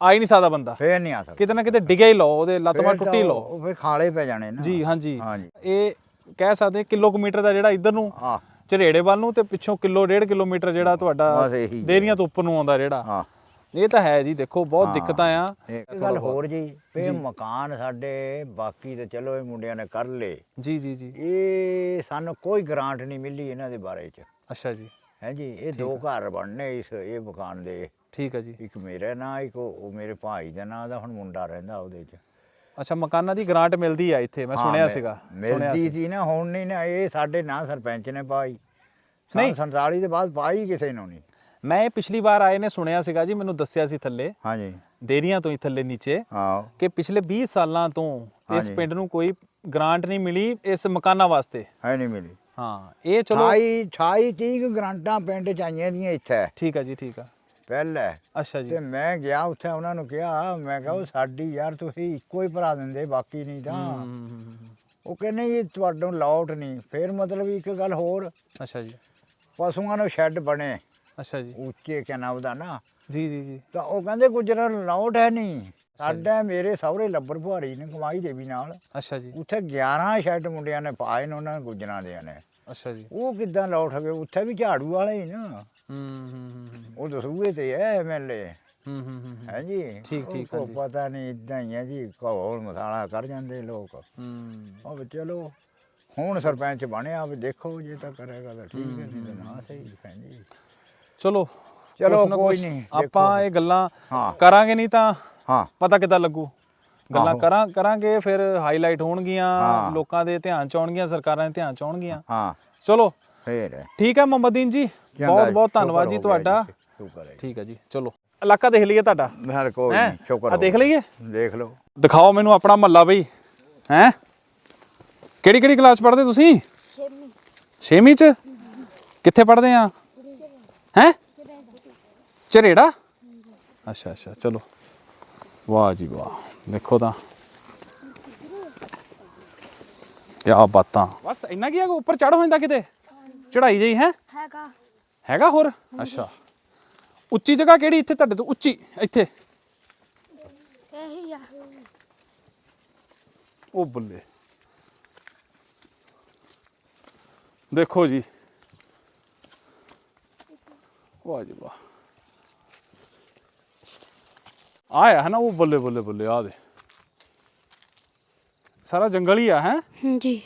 ਆ ਹੀ ਨਹੀਂ ਸਕਦਾ ਬੰਦਾ। ਫੇਰ ਨਹੀਂ ਆ ਸਕਦਾ। ਕਿਤੇ ਨਾ ਕਿਤੇ ਡਿੱਗਿਆ ਹੀ ਲਓ ਉਹਦੇ ਲੱਤ ਫਿਰ ਟੁੱਟੀ ਲਓ। ਉਹ ਫਿਰ ਖਾਲੇ ਪੈ ਜਾਣੇ ਨਾ। ਜੀ ਹਾਂਜੀ। ਇਹ ਕਹਿ ਸਕਦੇ ਕਿਲੋਮੀਟਰ ਦਾ ਜਿਹੜਾ ਇੱਧਰ ਨੂੰ ਹਾਂ। ਝਰੇੜੇ ਵੱਲ ਨੂੰ ਤੇ ਪਿੱਛੋਂ ਕਿਲੋ ਡੇਢ ਕਿਲੋਮੀਟਰ ਜਿਹੜਾ ਤੁਹਾਡਾ। ਦੇਰੀਆਂ ਤੋਂ ਉੱਪਰ ਨੂੰ ਆਉਂਦਾ ਜਿਹੜਾ। ਹਾਂ। ਇਹ ਤਾਂ ਹੈ ਜੀ ਦੇਖੋ ਬਹੁਤ ਹਾਂ। ਦਿੱਕਤਾਂ ਆ। ਇੱਕ ਗੱਲ ਹੋਰ ਜੀ ਵੀ ਮਕਾਨ ਸਾਡੇ ਬਾਕੀ ਤੇ ਚਲੋ ਇਹ ਮੁੰਡਿਆਂ ਨੇ ਕਰ ਲਏ। ਜੀ ਜੀ ਜੀ। ਇਹ ਸਾਨੂੰ ਕੋਈ ਗ੍ਰਾਂਟ ਨਹੀਂ ਮਿਲੀ ਇਹਨਾਂ ਦੇ ਬਾਰੇ ਚ। ਅੱਛਾ ਜੀ। ਹੈ ਜੀ ਇਹ ਦੋ ਘਰ ਬਣਨੇ ਇਸ ਇਹ ਮਕਾਨ ਦੇ। ਠੀਕ ਹੈ ਜੀ। ਇੱਕ ਮੇਰੇ ਨਾਂ ਇੱਕ ਉਹ ਉਹ ਮੇਰੇ ਭਾਈ ਦੇ ਨਾਂ ਦਾ ਹੁਣ ਮੁੰਡਾ ਰਹਿੰਦਾ ਉਹਦੇ ਚ। ਅੱਛਾ ਮਕਾਨਾਂ ਦੀ ਗ੍ਰਾਂਟ ਮਿਲਦੀ ਆ ਇੱਥੇ ਮੈਂ ਹਾਂ, ਸੁਣਿਆ ਮਿਲ- ਸੀਗਾ ਸੁਣਿਆ ਮਿਲਦੀ ਸੀ। ਸੀ ਨਾ ਹੁਣ ਨਹੀਂ ਨਾ ਇਹ ਸਾਡੇ ਨਾਂ ਸਰਪੰਚ ਨੇ ਪਾਈ। ਨਹੀਂ। ਨਹੀਂ 47 ਦੇ ਬਾਅਦ ਪਾਈ ਕਿਸੇ ਨੂੰ ਨਹੀਂ। ਮੈਂ ਇਹ ਪਿਛਲੀ ਵਾਰ ਆਏ ਨੇ ਸੁਣਿਆ ਸੀਗਾ ਜੀ ਮੈਨੂੰ ਦੱਸਿਆ ਸੀ ਥੱਲੇ। ਹਾਂਜੀ। ਦੇਰੀਆਂ ਤੋਂ ਹੀ ਥੱਲੇ ਨੀਚੇ। ਹਾਂ ਕਿ ਪਿਛਲੇ 20 ਸਾਲਾਂ ਤੋਂ ਇਸ ਹਾਂਜੀ। ਪਿੰਡ ਨੂੰ ਕੋਈ ਗ੍ਰਾਂਟ ਨਹੀਂ ਮਿਲੀ ਇਸ ਮਕਾਨਾਂ ਵਾਸਤੇ। ਹੈ ਨਹੀਂ ਮਿਲੀ। ਹਾਂ ਇਹ ਚਲੋ 28 28 30 ਗ੍ਰਾਂਟਾਂ ਪਿੰਡ ਚ ਆਈਆਂ ਦੀਆਂ ਇੱਥੇ। ਠੀਕ ਆ ਜੀ ਠੀਕ ਆ। ਪਹਿਲੇ ਅੱਛਾ ਜੀ। ਤੇ ਮੈਂ ਗਿਆ ਉੱਥੇ ਉਹਨਾਂ ਨੂੰ ਕਿਹਾ ਮੈਂ ਕਿਹਾ ਉਹ ਸਾਡੀ ਯਾਰ ਤੁਸੀਂ ਇੱਕੋ ਹੀ ਭਰਾ ਦਿੰਦੇ ਬਾਕੀ ਨਹੀਂ ਤਾਂ। ਹਮ, ਉਹ ਕਹਿੰਦੇ ਜੀ ਤੁਹਾਨੂੰ ਲੋਟ ਨਹੀਂ। ਫਿਰ ਮਤਲਬ ਇੱਕ ਗੱਲ ਹੋਰ। ਅੱਛਾ ਜੀ। ਪਸ਼ੂਆਂ ਨੂੰ ਸ਼ੈੱਡ ਬਣੇ। ਅੱਛਾ ਜੀ। ਉੱਚੇ ਕਿਨਾ ਉਹਦਾ ਨਾ। ਜੀ ਜੀ ਜੀ। ਤਾਂ ਉਹ ਕਹਿੰਦੇ ਗੁਜਰਾਂ ਲੋਟ ਹੈ ਨਹੀਂ। ਸਾਡਾ ਮੇਰੇ ਸਹੁਰੇ ਲੱਭਰ ਭੁਆਰੀ ਨੇ ਕਮਾਈ ਦੇ ਵੀ ਨਾਲ। ਅੱਛਾ ਜੀ। ਉੱਥੇ 11 ਸ਼ੈੱਡ ਮੁੰਡਿਆਂ ਨੇ ਪਾਏ ਨੇ ਉਹਨਾਂ ਗੁਜਰਾਂ ਦੇ ਨੇ। ਅੱਛਾ ਜੀ। ਉਹ ਕਿੱਦਾਂ ਲੋਟ ਗਏ? ਉੱਥੇ ਵੀ ਝਾੜੂ ਵਾਲੇ ਹੀ ਨਾ। ਹੂੰ ਹੂੰ ਹੂੰ ਉਹ ਦਸੂਏ ਤੇ ਹੈ ਐਮਐਲਏ ਹੂੰ ਹੂੰ ਹੂੰ ਹੂੰ। ਜੀ? ਠੀਕ, ਠੀਕ, ਕੋ। ਪਤਾ ਨਹੀਂ ਇਦਾਂ ਹੀ ਹੈ ਜੀ ਘੋਲ ਮਸਾਲਾ ਕਰ ਜਾਂਦੇ ਲੋਕ। ਹੂੰ। ਉਹ ਚਲੋ ਹੁਣ ਸਰਪੰਚ ਬਣਿਆ ਵੀ ਦੇਖੋ ਜੇ ਤਾਂ ਕਰੇਗਾ ਤਾਂ ਠੀਕ ਹੈ ਨਹੀਂ ਤਾਂ ਨਾ ਸਹੀ ਹੈ ਜੀ। ਚਲੋ ਚਲੋ ਕੁਛ ਨਾ ਕੋਈ ਕੁਛ ਨਹੀਂ, ਆਪਾਂ। ਇਹ ਗੱਲਾਂ ਹਾਂ। ਕਰਾਂਗੇ ਨਹੀਂ ਤਾਂ ਹਾਂ। ਪਤਾ ਕਿੱਦਾਂ ਲੱਗੂ। ਗੱਲਾਂ ਆਹੋ। ਕਰਾਂ ਕਰਾਂਗੇ ਫਿਰ ਹਾਈਲਾਈਟ ਹੋਣਗੀਆਂ ਹਾਂ। ਲੋਕਾਂ ਦੇ ਧਿਆਨ ਚ ਆਉਣਗੀਆਂ ਸਰਕਾਰਾਂ ਦੇ ਧਿਆਨ ਚ ਆਉਣਗੀਆਂ। ਹਾਂ। ਚਲੋ। ਫੇਰ। ਹੈ। ਠੀਕ ਹੈ ਮੁਹੰਮਦੀਨ ਜੀ ਚੰਗਾ ਬਹੁਤ ਜੀ, ਬਹੁਤ ਸ਼ੁਕਰ ਧੰਨਵਾਦ ਜੀ ਹੋ ਗਿਆ ਤੁਹਾਡਾ। ਜੀ, ਸ਼ੁਕਰ ਹੈ ਠੀਕ ਹੈ ਜੀ ਚਲੋ। ਇਲਾਕਾ ਦੇਖ ਲਈਏ ਤੁਹਾਡਾ। ਹਰ ਕੋਈ ਹੈਂ? ਨਹੀਂ ਸ਼ੁਕਰ ਆ ਹੋ ਦੇਖ ਗਿਆ। ਲਈਏ? ਦੇਖ ਲਓ। ਦਿਖਾਓ ਮੈਨੂੰ ਆਪਣਾ ਮਹੱਲਾ ਬਈ। ਹੈ? ਕਿਹੜੀ ਕਿਹੜੀ ਕਲਾਸ ਪੜ੍ਹਦੇ ਤੁਸੀਂ? 6ਵੀਂ 6ਵੀਂ ਚ? ਕਿੱਥੇ ਪੜ੍ਹਦੇ ਆ? ਹੈ? ਝਰੇੜਾ ਅੱਛਾ ਅੱਛਾ ਚਲੋ। ਵਾਹ ਜੀ ਵਾਹ। ਦੇਖੋ ਤਾਂ। ਕਿਆ ਬਾਤਾਂ। ਬਸ ਇੰਨਾ ਕੀ ਕਿ ਉੱਪਰ ਚੜ ਹੋ ਜਾਂਦਾ ਕਿਤੇ? ਚੜਾਈ ਜਈ ਹੈ? ਹੈਗਾ। ਹੈਗਾ ਹੋਰ? ਅੱਛਾ। ਉੱਚੀ ਜਗ੍ਹਾ ਕਿਹੜੀ ਇੱਥੇ ਤੁਹਾਡੇ ਤੋਂ? ਉੱਚੀ ਇੱਥੇ। ਇਹੀ ਆ। ਉਹ ਬੱਲੇ। ਦੇਖੋ ਜੀ। ਵਾਹ ਜੀ ਵਾਹ ਆਇਆ ਹੈ ਨਾ ਉਹ ਬੱਲੇ ਬੱਲੇ ਬੱਲੇ ਆ ਦੇ ਸਾਰਾ ਜੰਗਲ ਹੀ ਆ, ਹੈ? ਜੀ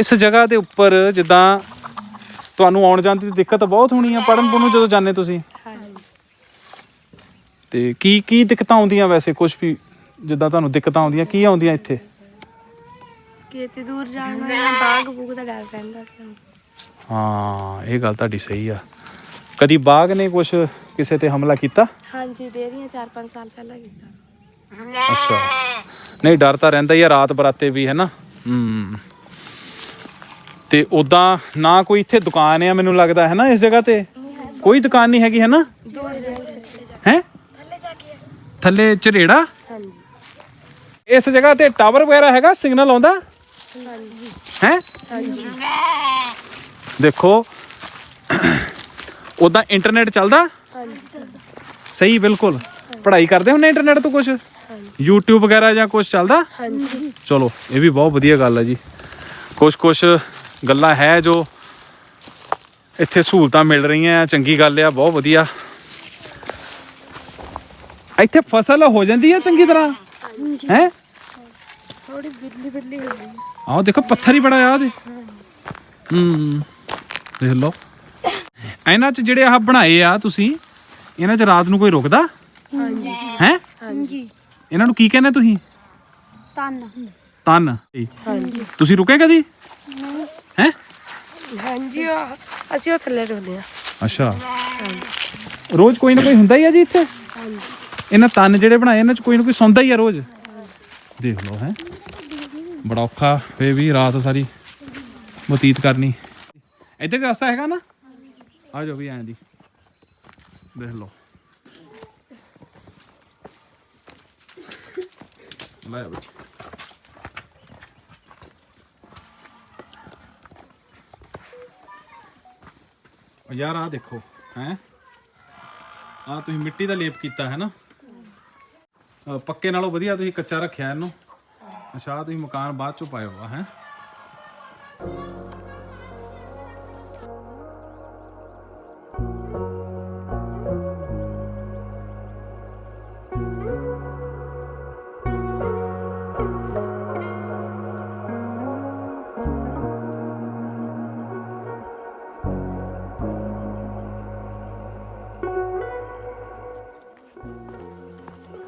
ਇਸ ਜਗ੍ਹਾ ਦੇ ਉੱਪਰ ਜਿੱਦਾਂ ਤੁਹਾਨੂੰ ਆਉਣ ਜਾਣ ਦੀ ਦਿੱਕਤ ਬਹੁਤ ਹੋਣੀ ਆ ਪੜਨ ਨੂੰ ਜਦੋਂ ਜਾਂਦੇ ਤੁਸੀਂ। ਹਾਂਜੀ ਤੇ ਕੀ ਕੀ ਦਿੱਕਤਾਂ ਆਉਂਦੀਆਂ ਵੈਸੇ? ਕੁਝ ਵੀ ਜਿੱਦਾਂ ਤੁਹਾਨੂੰ ਦਿੱਕਤਾਂ ਆਉਂਦੀਆਂ ਕੀ ਆਉਂਦੀਆਂ ਇੱਥੇ? ਕਿਤੇ ਦੂਰ ਜਾਣ ਨੂੰ ਬਾਗ ਬੂਗ ਦਾ ਡਰ ਰਹਿੰਦਾ ਸੀ। ਹਾਂ ਇਹ ਗੱਲ ਤੁਹਾਡੀ ਸਹੀ ਆ। ਕਦੀ ਬਾਗ ਨੇ ਕੁਝ ਕਿਸੇ ਤੇ ਹਮਲਾ ਕੀਤਾ? ਹਾਂਜੀ ਦੇਰੀਆਂ 4-5 ਸਾਲ ਪਹਿਲਾਂ ਕੀਤਾ। ਅੱਛਾ। ਨਹੀਂ ਡਰ ਤਾਂ ਰਹਿੰਦਾ ਹੀ ਆ ਰਾਤ ਬਰਾਤੇ ਵੀ ਹੈ ਨਾ? ਹੂੰ। ਤੇ ਉਦਾਂ ਨਾ ਕੋਈ ਇੱਥੇ ਦੁਕਾਨ ਆ ਮੈਨੂੰ ਲੱਗਦਾ ਹੈ ਨਾ ਇਸ ਜਗ੍ਹਾ ਤੇ? ਕੋਈ ਦੁਕਾਨ ਨਹੀਂ ਹੈਗੀ ਹੈ ਨਾ? ਹੈ? ਥੱਲੇ ਜਾ ਕੇ ਥੱਲੇ ਝਰੇੜਾ? ਹਾਂਜੀ। ਇਸ ਜਗ੍ਹਾ ਤੇ ਟਾਵਰ ਵਗੈਰਾ ਹੈਗਾ ਸਿਗਨਲ ਆਉਂਦਾ? ਹਾਂਜੀ ਹੈ? ਹਾਂਜੀ ਦੇਖੋ ਉਦਾਂ ਇੰਟਰਨੈਟ ਚੱਲਦਾ? ਹਾਂਜੀ ਸਹੀ ਬਿਲਕੁਲ। ਪੜ੍ਹਾਈ ਕਰਦੇ ਹੁੰਦੇ ਇੰਟਰਨੈਟ ਤੋਂ ਕੁਝ YouTube ਵਗੈਰਾ ਜਾਂ ਕੁਝ ਚੱਲਦਾ? ਹਾਂਜੀ। ਚਲੋ ਇਹ ਵੀ ਬਹੁਤ ਵਧੀਆ ਗੱਲ ਹੈ ਜੀ। ਕੁਝ ਕੁਝ ਗੱਲਾਂ ਹੈ ਜੋ ਇੱਥੇ ਸਹੂਲਤਾਂ ਮਿਲ ਰਹੀਆਂ ਆ ਚੰਗੀ ਗੱਲ ਆ ਬਹੁਤ ਵਧੀਆ। ਇੱਥੇ ਫਸਲ ਹੋ ਜਾਂਦੀ ਹੈ ਚੰਗੀ ਤਰ੍ਹਾਂ? ਹੈ? ਥੋੜੀ ਬਿੱਲੀ ਬਿੱਲੀ ਹੋ ਗਈ। ਆਹ ਦੇਖੋ ਪੱਥਰ ਹੀ ਬੜਾ ਆ ਦੇ ਹੂੰ ਦੇਖ ਲਓ। ਇਹਨਾਂ 'ਚ ਜਿਹੜੇ ਆਹ ਬਣਾਏ ਆ ਤੁਸੀਂ ਇਹਨਾਂ 'ਚ ਰਾਤ ਨੂੰ ਕੋਈ ਰੁਕਦਾ? ਹਾਂਜੀ। ਹੈ? ਹਾਂਜੀ। ਇਹਨਾਂ ਨੂੰ ਕੀ ਕਹਿੰਦੇ ਤੁਸੀਂ? ਤਨ ਤਨ ਹਾਂਜੀ। ਤੁਸੀਂ ਰੁਕੇ ਕਦੀ? ਹੈ? ਹਾਂਜੀ ਉਹ- ਅਸੀਂ ਉਹ ਥੱਲੇ ਰੋਦੇ ਆ ਅੱਛਾ। ਰੋਜ਼ ਕੋਈ ਨਾ ਕੋਈ ਹੁੰਦਾ ਹੀ ਆ ਜੀ ਇੱਥੇ? ਇਹਨਾਂ ਤਨ ਜਿਹੜੇ ਬਣਾਏ ਇਹਨਾਂ 'ਚ ਕੋਈ ਨਾ ਕੋਈ ਸੌਂਦਾ ਹੀ ਆ ਰੋਜ਼? ਦੇਖ ਲਓ ਹੈ। ਬੜਾ ਔਖਾ ਫੇ ਵੀ ਰਾਤ ਸਾਰੀ ਬਤੀਤ ਕਰਨੀ। ਇੱਧਰ ਵੀ ਰਸਤਾ ਹੈਗਾ ਨਾ? ਆ ਜਾਓ ਵੀ ਐਂ ਦੀ ਦੇਖ ਲਓ। ਲੈ ਬਈ ਉਹ ਯਾਰ ਆਹ ਦੇਖੋ ਹੈ? ਆ ਤੁਸੀਂ ਮਿੱਟੀ ਦਾ ਲੇਪ ਕੀਤਾ ਹੈ ਨਾ ਅ, ਪੱਕੇ ਨਾਲੋਂ ਵਧੀਆ ਤੁਸੀਂ ਕੱਚਾ ਰੱਖਿਆ ਇਹਨੂੰ। ਅੱਛਾ ਆਹ ਤੁਸੀਂ ਮਕਾਨ ਬਾਅਦ ਚੋਂ ਪਾਇਓ ਆ ਹੈ?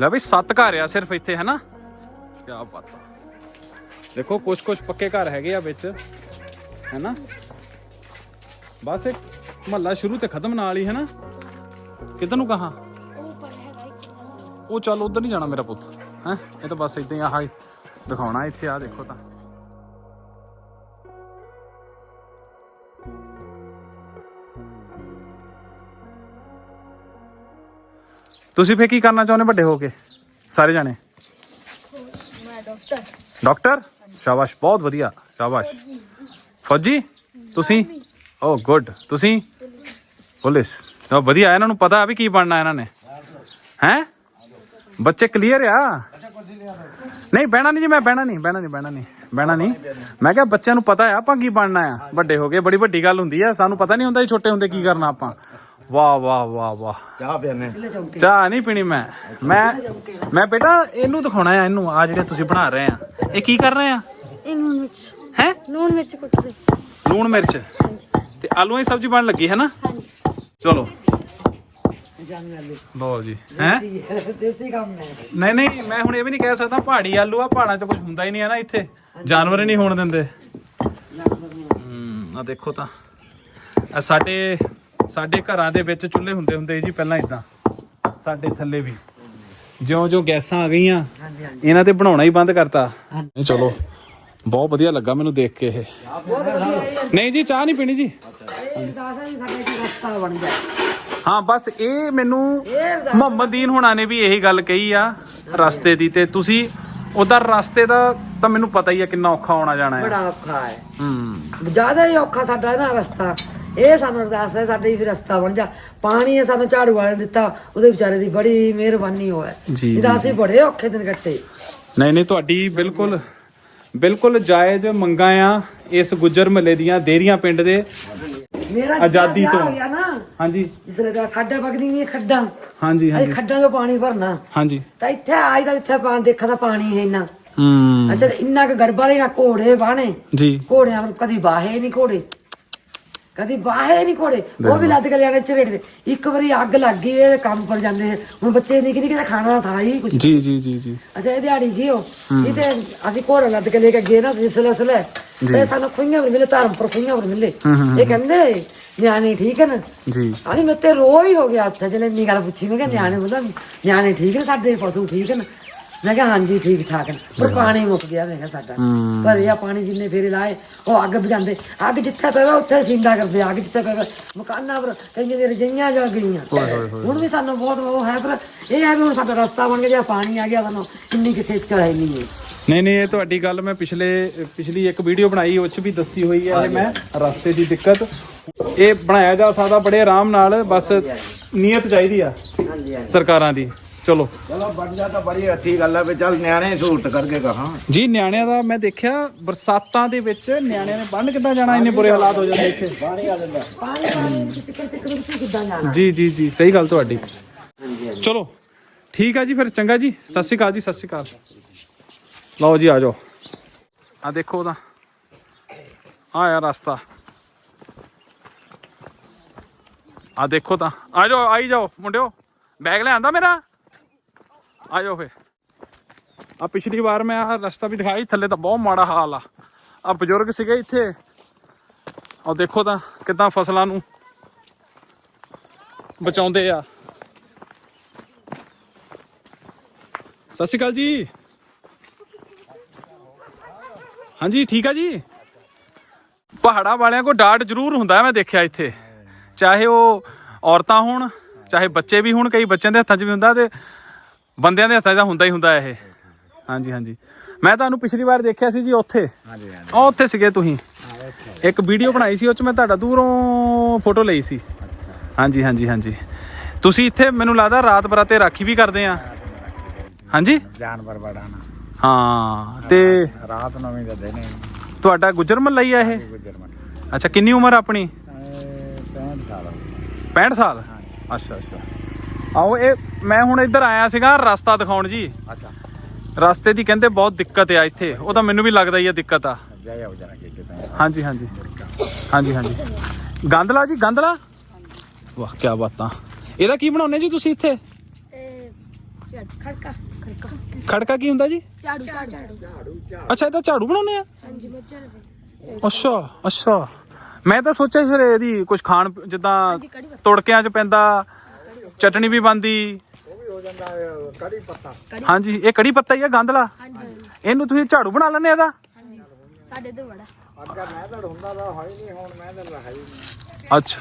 ਲੈ ਬਈ ਸੱਤ ਘਰ ਆ ਸਿਰਫ ਇੱਥੇ ਹੈ ਨਾ ਕੀ ਬਾਤ ਆ ਦੇਖੋ ਕੁਝ ਕੁਝ ਪੱਕੇ ਘਰ ਹੈਗੇ ਆ ਵਿੱਚ ਹੈ ਨਾ ਬਸ ਇੱਕ ਮਹੱਲਾ ਸ਼ੁਰੂ ਤੇ ਖਤਮ ਨਾਲ ਹੀ ਹੈ ਨਾ ਕਿੱਧਰ ਨੂੰ ਕਹਾ ਉਹ ਚੱਲ ਉਧਰ ਨਹੀਂ ਜਾਣਾ ਮੇਰਾ ਪੁੱਤ ਹੈ ਇਹ ਤਾਂ ਬਸ ਇਦਾਂ ਹੀ ਆਹ ਹੀ ਦਿਖਾਉਣਾ ਇੱਥੇ ਆ ਦੇਖੋ ਤਾਂ ਤੁਸੀਂ ਫੇ ਕੀ ਕਰਨਾ ਚਾਹੁੰਦੇ ਵੱਡੇ ਹੋ ਕੇ? ਸਾਰੇ ਜਾਣੇ? ਮੈਂ ਡਾਕਟਰ? ਡਾਕਟਰ ਸ਼ਾਬਾਸ਼, ਬਹੁਤ ਵਧੀਆ। ਸ਼ਾਬਾਸ਼। ਫੌਜੀ, ਤੁਸੀਂ? Oh, good. ਤੁਸੀਂ? ਪੁਲਿਸ। ਤਾਂ ਵਧੀਆ, ਇਹਨਾਂ ਨੂੰ ਪਤਾ ਵੀ ਕੀ ਬਣਨਾ ਇਹਨਾਂ ਨੇ। ਹੈ? ਬੱਚੇ ਕਲੀਅਰ ਆ? ਨਹੀਂ, ਬਹਿਣਾ ਨਹੀਂ ਜੀ, ਮੈਂ ਬਹਿਣਾ ਨਹੀਂ ਬਹਿਣਾ ਨਹੀਂ ਬਹਿਣਾ ਨਹੀਂ ਬਹਿਣਾ ਨਹੀਂ। ਮੈਂ ਕਿਹਾ ਬੱਚਿਆਂ ਨੂੰ ਪਤਾ ਆ ਆਪਾਂ ਕੀ ਬਣਨਾ ਆ। ਵੱਡੇ ਹੋ ਗਏ ਬੜੀ ਵੱਡੀ ਗੱਲ ਹੁੰਦੀ ਆ, ਸਾਨੂੰ ਪਤਾ ਨਹੀਂ ਹੁੰਦਾ ਛੋਟੇ ਹੁੰਦੇ ਕੀ ਕਰਨਾ ਆਪਾਂ। ਵਾਹ ਵਾਹ ਵਾਹ ਵਾਹ। ਚਾਹ ਪਿਆਨੇ। ਚਾਹ ਨਹੀਂ ਪੀਣੀ ਮੈਂ। ਮੈਂ ਮੈਂ ਬੇਟਾ ਇਹਨੂੰ ਦਿਖਾਉਣਾ ਆ ਇਹਨੂੰ ਆ ਜਿਹੜੇ ਤੁਸੀਂ ਬਣਾ ਰਹੇ ਆ। ਇਹ ਕੀ ਕਰ ਰਹੇ ਆ? ਇਹ ਮਿਰਚ। ਹੈ? ਨੂਨ ਮਿਰਚ ਕੁੱਟ ਦੇ ਲੂਣ ਮਿਰਚ ਤੇ ਆਲੂਆਂ ਦੀ ਸਬਜ਼ੀ ਬਣ ਲੱਗੀ ਹੈ ਨਾ ਹਾਂਜੀ। ਚਲੋ। ਜਾਨ ਵਾਲੇ। ਲਓ ਜੀ। ਹੈ? ਦੇਸੀ ਕੰਮ ਨਹੀਂ ਨਹੀਂ ਮੈਂ ਹੁਣ ਇਹ ਵੀ ਨਹੀਂ ਕਹਿ ਸਕਦਾ ਪਹਾੜੀ ਆਲੂ ਆ ਪਹਾੜਾਂ 'ਚ ਕੁਝ ਹੁੰਦਾ ਹੀ ਨਹੀਂ ਹੈ ਨਾ ਇੱਥੇ। ਜਾਨਵਰ ਹੀ ਨਹੀਂ ਹੋਣ ਦਿੰਦੇ। ਹੂੰ ਆ ਦੇਖੋ ਤਾਂ। ਸਾਡੇ ਸਾਡੇ ਘਰਾਂ ਦੇ ਵਿੱਚ ਚੁੱਲ੍ਹੇ ਹੁੰਦੇ ਹੁੰਦੇ ਜੀ ਪਹਿਲਾਂ ਇਦਾਂ ਸਾਡੇ ਥੱਲੇ ਵੀ। ਜਿਉਂ ਜਿਉਂ ਗੈਸਾਂ ਆ ਗਈਆਂ ਇਹਨਾਂ ਤੇ ਬਣਾਉਣਾ ਹੀ ਬੰਦ ਕਰਤਾ। ਨਹੀਂ ਚਲੋ ਬਹੁਤ ਵਧੀਆ ਲੱਗਾ ਮੈਨੂੰ ਦੇਖ ਕੇ ਇਹ। ਨਹੀਂ ਜੀ ਚਾਹ ਨਹੀਂ ਪੀਣੀ ਜੀ। ਹਾਂ ਬਸ ਇਹ ਮੈਨੂੰ ਮੁਹੰਮਦੀਨ ਹੁਣਾਂ ਨੇ ਵੀ ਇਹੀ ਗੱਲ ਕਹੀ ਆ ਰਸਤੇ ਦੀ ਤੇ ਤੁਸੀਂ ਉਹਦਾ ਰਸਤੇ ਦਾ ਤਾਂ ਮੈਨੂੰ ਪਤਾ ਹੀ ਆ ਕਿੰਨਾ ਔਖਾ ਹੋਣਾ ਜਾਣਾ ਹੈ ਬੜਾ ਔਖਾ ਹੈ। ਹੂੰ। ਜ਼ਿਆਦਾ ਹੀ ਔਖਾ ਸਾਡਾ ਨਾ ਰਸਤਾ। ਇਹ ਸਾਨੂੰ ਅਰਦਾਸ ਹੈ ਸਾਡੇ ਵੀ ਰਸਤਾ ਬਣ ਜਾ। ਪਾਣੀ ਹੈ ਸਾਨੂੰ ਝਾੜੂ ਵਾਲੇ ਨੇ ਦਿੱਤਾ ਉਹਦੇ ਵਿਚਾਰੇ ਦੀ ਬੜੀ ਮਿਹਰਬਾਨੀ ਹੋਇਆ ਜੀ, ਅਸੀਂ ਬੜੇ ਔਖੇ ਦਿਨ ਕੱਟੇ। ਨਹੀਂ ਨਹੀਂ ਤੁਹਾਡੀ ਬਿਲਕੁਲ ਬਿਲਕੁਲ ਜਾਇਜ਼ ਮੰਗਾਂ ਆ ਇਸ ਗੁੱਜਰ ਮਹੱਲੇ ਦੀਆਂ ਦੇਰੀਆਂ ਪਿੰਡ ਦੇ। ਮੇਰਾ ਆਜ਼ਾਦੀ ਵਿਆਹ ਤੋਂ। ਨਾ ਹਾਂਜੀ। ਜਿਸ ਵੇਲੇ ਸਾਡਾ ਵਗਦੀ ਨਹੀਂ ਖੱਡਾਂ। ਹਾਂਜੀ ਅਸੀਂ ਹਾਂਜੀ। ਖੱਡਾਂ 'ਚੋਂ ਪਾਣੀ ਭਰਨਾ। ਹਾਂਜੀ। ਤਾਂ ਇੱਥੇ ਆਈ ਦਾ ਇੱਥੇ ਪਾਣੀ ਦੇਖਾ ਤਾਂ ਪਾਣੀ ਹੈ ਇੰਨਾ। ਹੂੰ। ਅੱਛਾ ਤੇ ਇੰਨਾ ਕੁ ਗੜਬਾ ਲੈਣਾ ਘੋੜੇ ਬਾਣੇ ਜੀ। ਘੋੜਿਆਂ ਨੂੰ ਕਦੀ ਬਾਹੇ ਨਹੀਂ ਘੋੜੇ। ਕਦੀ ਬਾਹੇ ਨਹੀਂ ਘੋੜੇ ਉਹ ਵੀ ਲੱਦ ਕੇ ਲਿਆਣੇ ਝਰੇੜ ਦੇ ਇੱਕ ਵਾਰੀ ਅੱਗ ਲੱਗ ਗਈ ਇਹ ਕੰਮ ਪਰ ਜਾਂਦੇ। ਹੁਣ ਬੱਚੇ ਨਿੱਕੇ ਨਿੱਕੇ ਦਾ ਖਾਣਾ ਥਾ ਹੀ ਕੁਝ ਜੀ ਜੀ ਜੀ ਜੀ। ਅੱਛਾ ਇਹ ਦਿਹਾੜੀ ਜੀ ਉਹ ਇਹ ਤੇ ਅਸੀਂ ਘੋੜਾ ਲੱਦ ਕੇ ਲੈ ਕੇ ਗਏ ਨਾ ਜਿਸਲੇ ਉਸਲੇ। ਤੇ ਸਾਨੂੰ ਖੁਈਆਂ ਵੀ ਮਿਲੇ ਧਰਮ ਪਰ ਖੁਈਆਂ ਵੀ ਮਿਲੇ। ਇਹ ਕਹਿੰਦੇ ਨਿਆਣੇ ਠੀਕ ਹਨ ਜੀ। ਆਨੀ ਮੈਂ ਤੇ ਰੋ ਹੀ ਹੋ ਗਿਆ। ਉੱਥੇ ਜਦੋਂ ਇੰਨੀ ਗੱਲ ਪੁੱਛੀ ਮੈਂ ਕਿਹਾ ਨਿਆਣੇ ਮਤਲਬ ਨਿਆਣੇ ਠੀਕ ਨੇ ਸਾਡੇ ਪਸ਼ੂ ਠੀਕ ਨੇ। ਮੈਂ ਕਿਹਾ ਹਾਂਜੀ ਠੀਕ ਠਾਕ ਨੇ। ਪਰ ਪਾਣੀ ਮੁੱਕ ਗਿਆ ਮੈਂ ਕਿਹਾ ਸਾਡਾ। ਪਰ ਇਹ ਪਾਣੀ ਜਿੰਨੇ ਫੇਰੇ ਲਾਏ ਉਹ ਅੱਗ ਬੁਝਾਉਂਦੇ। ਅੱਗ ਜਿੱਥੇ ਪਵੇ ਉੱਥੇ ਸਿੰਦਾ ਕਰਦੇ ਅੱਗ ਜਿੱਥੇ ਪਵੇ ਮਕਾਨਾਂ ਪਰ ਕਈਆਂ ਦੇ ਰਜਈਆਂ ਜਾ ਗਈਆਂ। ਹੁਣ ਵੀ ਸਾਨੂੰ ਬਹੁਤ ਉਹ ਹੈ ਪਰ ਇਹ ਹੈ ਵੀ ਹੁਣ ਸਾਡਾ ਰਸਤਾ ਬਣ ਗਿਆ ਜੇ ਪਾਣੀ ਆ ਗਿਆ ਸਾਨੂੰ ਇੰਨੀ ਕਿਥੇ ਚੜਾਈ ਨਹੀਂ ਹੈ ਨਹੀਂ ਨਹੀਂ ਇਹ ਤੁਹਾਡੀ ਗੱਲ ਮੈਂ ਪਿਛਲੇ ਪਿਛਲੀ ਇੱਕ ਵੀਡੀਓ ਬਣਾਈ ਉਹ ਚ ਵੀ ਦੱਸੀ ਹੋਈ ਹੈ ਮੈਂ ਰਸਤੇ ਦੀ ਦਿੱਕਤ। ਇਹ ਬਣਾਇਆ ਜਾ ਸਕਦਾ ਬੜੇ ਆਰਾਮ ਨਾਲ ਬਸ ਨੀਅਤ ਚਾਹੀਦੀ ਆ ਹਾਂਜੀ ਹਾਂਜੀ। ਸਰਕਾਰਾਂ ਦੀ। ਚਲੋ। ਚਲੋ ਬਣ ਜਾ ਤਾਂ ਬੜੀ ਅੱਛੀ ਗੱਲ ਆ ਵੀ ਚੱਲ ਨਿਆਣੇ ਸਹੂਲਤ ਕਰਕੇ ਕਹਾਂ। ਜੀ ਨਿਆਣਿਆਂ ਦਾ ਮੈਂ ਦੇਖਿਆ ਬਰਸਾਤਾਂ ਦੇ ਵਿੱਚ ਨਿਆਣਿਆਂ ਨੇ ਬੰਨ ਕਿੱਦਾਂ ਜਾਣਾ ਇੰਨੇ ਬੁਰੇ ਹਾਲਾਤ ਹੋ ਜਾਂਦੇ ਇੱਥੇ। ਪਾਣੀ ਕਿੱਦਾਂ ਜਾਣਾ। ਜੀ ਜੀ ਜੀ ਸਹੀ ਗੱਲ ਤੁਹਾਡੀ। ਚਲੋ ਠੀਕ ਆ ਜੀ ਫਿਰ ਚੰਗਾ ਜੀ। ਸਤਿ ਸ਼੍ਰੀ ਅਕਾਲ ਜੀ ਸਤਿ ਸ਼੍ਰੀ ਅਕਾਲ। ਲਓ ਜੀ ਆ ਜਾਓ। ਆ ਦੇਖੋ ਉਹਦਾ ਆ ਆ ਰਸਤਾ। ਆ ਦੇਖੋ ਤਾਂ। ਆ ਜਾਓ ਆਈ ਜਾਓ ਮੁੰਡਿਓ। ਬੈਗ ਲੈ ਆਂਦਾ ਮੇਰਾ? ਆਇਓ ਫੇ। ਆ ਪਿਛਲੀ ਵਾਰ ਮੈਂ ਆ ਰਸਤਾ ਵੀ ਦਿਖਾਈ ਥੱਲੇ ਤਾਂ ਬਹੁਤ ਮਾੜਾ ਹਾਲ ਆ। ਆ ਬਜ਼ੁਰਗ ਸੀਗੇ ਇੱਥੇ। ਆ ਦੇਖੋ ਤਾਂ ਕਿਦਾਂ ਫਸਲਾਂ ਨੂੰ ਬਚਾਉਂਦੇ ਆ। ਸਤਿ ਸ਼੍ਰੀ ਅਕਾਲ ਜੀ। ਹਾਂਜੀ, ਠੀਕ ਆ ਜੀ? ਪਹਾੜਾਂ ਵਾਲਿਆਂ ਕੋ ਡਾਟ ਜ਼ਰੂਰ ਹੁੰਦਾ, ਮੈਂ ਦੇਖਿਆ ਇੱਥੇ। ਚਾਹੇ ਉਹ ਔਰਤਾਂ ਹੋਣ, ਚਾਹੇ ਬੱਚੇ ਵੀ ਹੋਣ, ਕਈ ਬੱਚਿਆਂ ਦੇ ਹੱਥਾਂ 'ਚ ਵੀ ਹੁੰਦਾ ਤੇ ਬੰਦਿਆਂ ਦੇ ਹੱਥਾਂ 'ਚ ਹੁੰਦਾ ਹੀ ਹੁੰਦਾ ਇਹ। ਹਾਂਜੀ ਹਾਂਜੀ। ਮੈਂ ਤੁਹਾਨੂੰ ਪਿਛਲੀ ਵਾਰ ਦੇਖਿਆ ਸੀ ਜੀ ਉੱਥੇ। ਹਾਂਜੀ ਹਾਂਜੀ। ਉਹ ਉੱਥੇ ਸੀਗੇ ਤੁਸੀਂ। ਇੱਕ ਵੀਡੀਓ ਬਣਾਈ ਸੀ ਉਹ ਚ ਮੈਂ ਤੁਹਾਡਾ ਦੂਰੋਂ ਫੋਟੋ ਲਈ ਸੀ। ਹਾਂਜੀ ਹਾਂਜੀ ਹਾਂਜੀ। ਤੁਸੀਂ ਇੱਥੇ ਮੈਨੂੰ ਲੱਗਦਾ ਰਾਤ ਬਰਾਤੇ ਰਾਖੀ ਵੀ ਕਰਦੇ ਆ। ਹਾਂਜੀ? ਜਾਨਵਰ ਬੜਾਣਾ ਹਾਂ ਤੇ ਰਾਤ ਨੂੰ ਵੀ ਦਿੰਦੇ ਨੇ ਤੁਹਾਡਾ ਗੁੱਜਰ ਮੱਲਾ ਹੀ ਆ ਇਹ? ਗੁੱਜਰ ਅੱਛਾ ਕਿੰਨੀ ਉਮਰ ਆ ਆਪਣੀ? 65 ਸਾਲ 65 ਸਾਲ? ਅੱਛਾ ਅੱਛਾ। ਆਓ ਇਹ ਮੈਂ ਹੁਣ ਇੱਧਰ ਆਇਆ ਸੀਗਾ ਰਸਤਾ ਦਿਖਾਉਣ ਜੀ। ਅੱਛਾ। ਰਸਤੇ ਦੀ ਕਹਿੰਦੇ ਬਹੁਤ ਦਿੱਕਤ ਆ ਇੱਥੇ। ਉਹ ਤਾਂ ਮੈਨੂੰ ਵੀ ਲੱਗਦਾ ਹੀ ਆ ਦਿੱਕਤ ਆ। ਜੈ ਹੋ ਜਾਣਾ ਕਿਤੇ ਹਾਂਜੀ ਹਾਂਜੀ। ਹਾਂਜੀ ਹਾਂਜੀ। ਗੰਦਲਾ ਜੀ ਗੰਦਲਾ ਵਾਹ ਕੀ ਬਾਤਾਂ ਇਹਦਾ ਕੀ ਬਣਾਉਨੇ ਜੀ ਤੁਸੀਂ ਇੱਥੇ? ਇਹ ਖੜਕਾ ਖੜਕਾ। ਖੜਕਾ ਕੀ ਹੁੰਦਾ ਜੀ? ਝਾੜੂ ਝਾੜੂ। ਅੱਛਾ ਇਹਦਾ ਝਾੜੂ ਬਣਾਉਂਦੇ ਆ? ਹਾਂਜੀ ਮੱਝਾਂ ਅੱਛਾ ਅੱਛਾ। ਮੈਂ ਤਾਂ ਸੋਚਿਆ ਫਿਰ ਇਹਦੀ ਕੁਝ ਖਾਣ ਜਿੱਦਾਂ ਤੁੜਕਿਆਂ 'ਚ ਪੈਂਦਾ ਚਟਣੀ ਵੀ ਬਣਦੀ। ਹਾਂਜੀ ਇਹ ਕੜੀ ਪੱਤਾ ਹੀ ਆ ਗੰਧਲਾ? ਹਾਂਜੀ ਇਹਨੂੰ ਤੁਸੀਂ ਝਾੜੂ ਬਣਾ ਲੈਂਦੇ ਇਹਦਾ? ਹਾਂਜੀ ਸਾਡੇ ਇੱਧਰ ਬੜਾ। ਅੱਛਾ।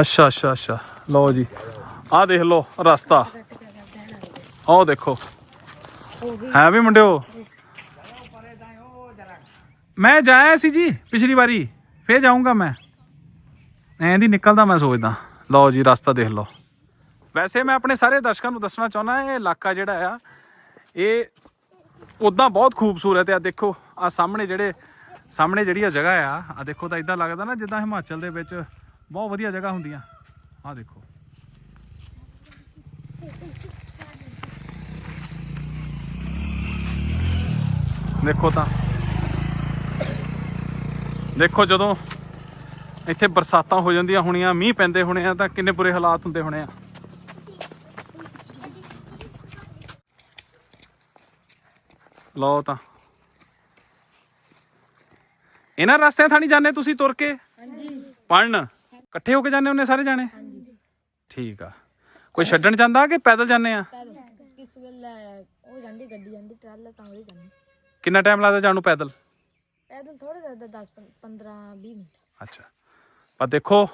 ਅੱਛਾ ਅੱਛਾ ਅੱਛਾ। ਲਓ ਜੀ। ਆਹ ਦੇਖ ਲਓ ਰਸਤਾ। ਆਹ ਦੇਖੋ। ਹੈ ਵੀ ਮੁੰਡਿਓ? ਮੈਂ ਜਾਇਆ ਸੀ ਜੀ ਪਿਛਲੀ ਵਾਰੀ ਫੇਰ ਜਾਊਂਗਾ ਮੈਂ। ਐਂ ਦੀ ਨਿਕਲਦਾ ਮੈਂ ਸੋਚਦਾ। ਲਓ ਜੀ, ਰਸਤਾ ਦੇਖ ਲਓ। ਵੈਸੇ ਮੈਂ ਆਪਣੇ ਸਾਰੇ ਦਰਸ਼ਕਾਂ ਨੂੰ ਦੱਸਣਾ ਚਾਹੁੰਦਾ, ਇਹ ਇਲਾਕਾ ਜਿਹੜਾ ਆ, ਇਹ ਉਦਾਂ ਬਹੁਤ ਖੂਬਸੂਰਤ ਆ। ਦੇਖੋ ਆ ਸਾਹਮਣੇ ਜਿਹੜੇ, ਸਾਹਮਣੇ ਜਿਹੜੀ ਆ ਜਗ੍ਹਾ ਆ ਆ ਦੇਖੋ ਤਾਂ ਇਦਾਂ ਲੱਗਦਾ ਨਾ, ਜਿੱਦਾਂ ਹਿਮਾਚਲ ਦੇ ਵਿੱਚ ਬਹੁਤ ਵਧੀਆ ਜਗ੍ਹਾ ਹੁੰਦੀਆਂ। ਆ ਦੇਖੋ। ਦੇਖੋ ਤਾਂ। ਦੇਖੋ ਜਦੋਂ ਇੱਥੇ ਬਰਸਾਤਾਂ ਹੋ ਜਾਂਦੀਆਂ ਹੋਣੀਆਂ ਮੀਂਹ ਪੈਂਦੇ ਹੋਣੇ ਆ ਤਾਂ ਕਿੰਨੇ ਬੁਰੇ ਹਾਲਾਤ ਹੁੰਦੇ ਹੋਣੇ ਆ। ਲਓ ਤਾਂ। ਇਹਨਾਂ ਰਸਤਿਆਂ ਥਾਣੀ ਜਾਂਦੇ ਤੁਸੀਂ ਤੁਰ ਕੇ? ਹਾਂਜੀ। ਪੜਨ ਇਕੱਠੇ ਹੋ ਕੇ ਜਾਂਦੇ ਹੁੰਦੇ ਸਾਰੇ ਜਾਣੇ? ਠੀਕ ਆ। ਕੋਈ ਛੱਡਣ ਜਾਂਦਾ ਕਿ ਪੈਦਲ ਜਾਂਦੇ ਆ? ਕਿਸ ਵੇਲੇ ਉਹ ਜਾਂਦੀ ਗੱਡੀ ਜਾਂਦੀ ਟਰਾਲਾ ਤਾਂ ਉਹਦੀ ਜਾਂਦੀ। ਕਿੰਨਾ ਟਾਈਮ ਲੱਗਦਾ ਜਾਣ ਨੂੰ ਪੈਦਲ? ਪੈਦਲ ਥੋੜੇ ਜ਼ਿਆਦਾ 10 15 20 ਮਿੰਟ। ਅੱਛਾ। ਪਰ ਦੇਖੋ,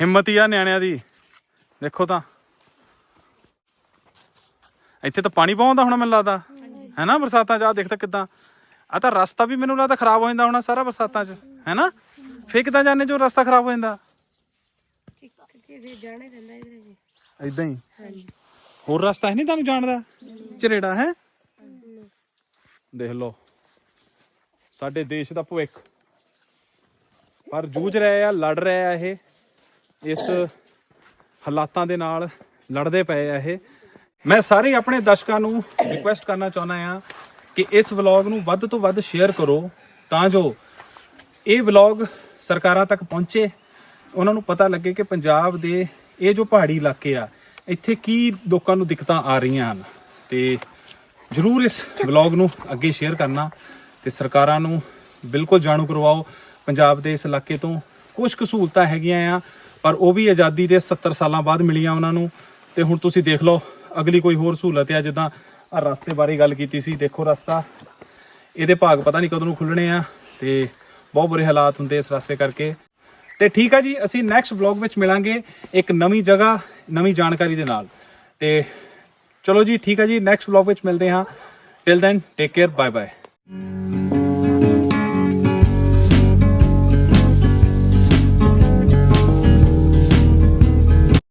ਹਿੰਮਤ ਹੀ ਆ ਨਿਆਣਿਆਂ ਦੀ। ਦੇਖੋ ਤਾਂ। ਇੱਥੇ ਤਾਂ ਪਾਣੀ ਪਾਉਂਦਾ ਹੋਣਾ ਮੈਨੂੰ ਲੱਗਦਾ। ਹੈ ਬਰਸਾਤਾਂ 'ਚ? ਆ ਦੇਖ ਤਾਂ ਕਿਦਾਂ। ਆ ਤਾਂ ਰਸਤਾ ਵੀ ਮੈਨੂੰ ਲੱਗਦਾ ਖਰਾਬ ਹੋ ਜਾਂਦਾ ਹੋਣਾ ਸਾਰਾ ਬਰਸਾਤਾਂ 'ਚ। ਹੈ ਨਾ? ਫੇਰ ਕਿਦਾਂ ਜਾਂਦੇ ਜੋ ਰਸਤਾ ਖਰਾਬ ਹੋ ਜਾਂਦਾ? ਚਿੱਕ ਹੀ। ਪੈਂਦਾ ਇਧਰ ਜੀ ਇਦਾਂ ਹੀ ਹਾਂਜੀ ਹੋਰ ਰਸਤਾ ਹੈ ਨਹੀਂ ਤੁਹਾਨੂੰ ਜਾਣ ਦਾ? ਝਰੇੜਾ, ਹੈ? ਦੇਖ ਲਓ। ਸਾਡੇ ਦੇਸ਼ ਦਾ ਭਵਿੱਖ। ਪਰ ਜੂਝ ਰਹੇ ਆ ਲੜ ਰਹੇ ਆ ਇਹ। ਇਸ ਹਾਲਾਤਾਂ ਦੇ ਨਾਲ ਲੜਦੇ ਪਏ ਆ ਇਹ। ਮੈਂ ਸਾਰੇ ਆਪਣੇ ਦਰਸ਼ਕਾਂ ਨੂੰ ਰਿਕੁਐਸਟ ਕਰਨਾ ਚਾਹੁੰਦਾ ਆ ਕਿ ਇਸ ਵਲੌਗ ਨੂੰ ਵੱਧ ਤੋਂ ਵੱਧ ਸ਼ੇਅਰ ਕਰੋ ਤਾਂ ਜੋ ਇਹ ਵਲੌਗ ਸਰਕਾਰਾਂ ਤੱਕ ਪਹੁੰਚੇ। ਉਹਨਾਂ ਨੂੰ ਪਤਾ ਲੱਗੇ ਕਿ ਪੰਜਾਬ ਦੇ ਇਹ ਜੋ ਪਹਾੜੀ ਇਲਾਕੇ ਆ ਇੱਥੇ ਕੀ ਲੋਕਾਂ ਨੂੰ ਦਿੱਕਤਾਂ ਆ ਰਹੀਆਂ ਹਨ। ਤੇ ਜਰੂਰ ਇਸ ਵਲੌਗ ਨੂੰ ਅੱਗੇ ਸ਼ੇਅਰ ਕਰਨਾ ਤੇ ਸਰਕਾਰਾਂ ਨੂੰ ਬਿਲਕੁਲ ਜਾਣੂ ਕਰਵਾਓ। ਪੰਜਾਬ ਦੇ ਇਸ ਇਲਾਕੇ ਤੋਂ ਕੁਝ ਕੁ ਸਹੂਲਤਾਂ ਹੈਗੀਆਂ ਆ, ਪਰ ਉਹ ਵੀ ਆਜ਼ਾਦੀ ਦੇ 70 ਸਾਲਾਂ ਬਾਅਦ ਮਿਲੀਆਂ ਉਹਨਾਂ ਨੂੰ। ਤੇ ਹੁਣ ਤੁਸੀਂ ਦੇਖ ਲਓ, ਅਗਲੀ ਕੋਈ ਹੋਰ ਸਹੂਲਤ ਆ, ਜਿੱਦਾਂ ਆ ਰਸਤੇ ਬਾਰੇ ਗੱਲ ਕੀਤੀ ਸੀ, ਦੇਖੋ ਰਸਤਾ। ਇਹਦੇ ਭਾਗ ਪਤਾ ਨਹੀਂ ਕਦੋਂ ਨੂੰ ਖੁੱਲਣੇ ਆ, ਤੇ ਬਹੁਤ ਬੁਰੇ ਹਾਲਾਤ ਹੁੰਦੇ ਇਸ ਰਸਤੇ ਕਰਕੇ। ਤੇ ਠੀਕ ਆ ਜੀ, ਅਸੀਂ ਨੈਕਸਟ ਵਲੌਗ ਵਿੱਚ ਮਿਲਾਂਗੇ ਇੱਕ ਨਵੀਂ ਜਗ੍ਹਾ, ਨਵੀਂ ਜਾਣਕਾਰੀ ਦੇ ਨਾਲ। ਤੇ ਚਲੋ ਜੀ, ਠੀਕ ਆ ਜੀ ਨੈਕਸਟ ਵਲੌਗ ਵਿੱਚ ਮਿਲਦੇ ਹਾਂ। Till then take care bye bye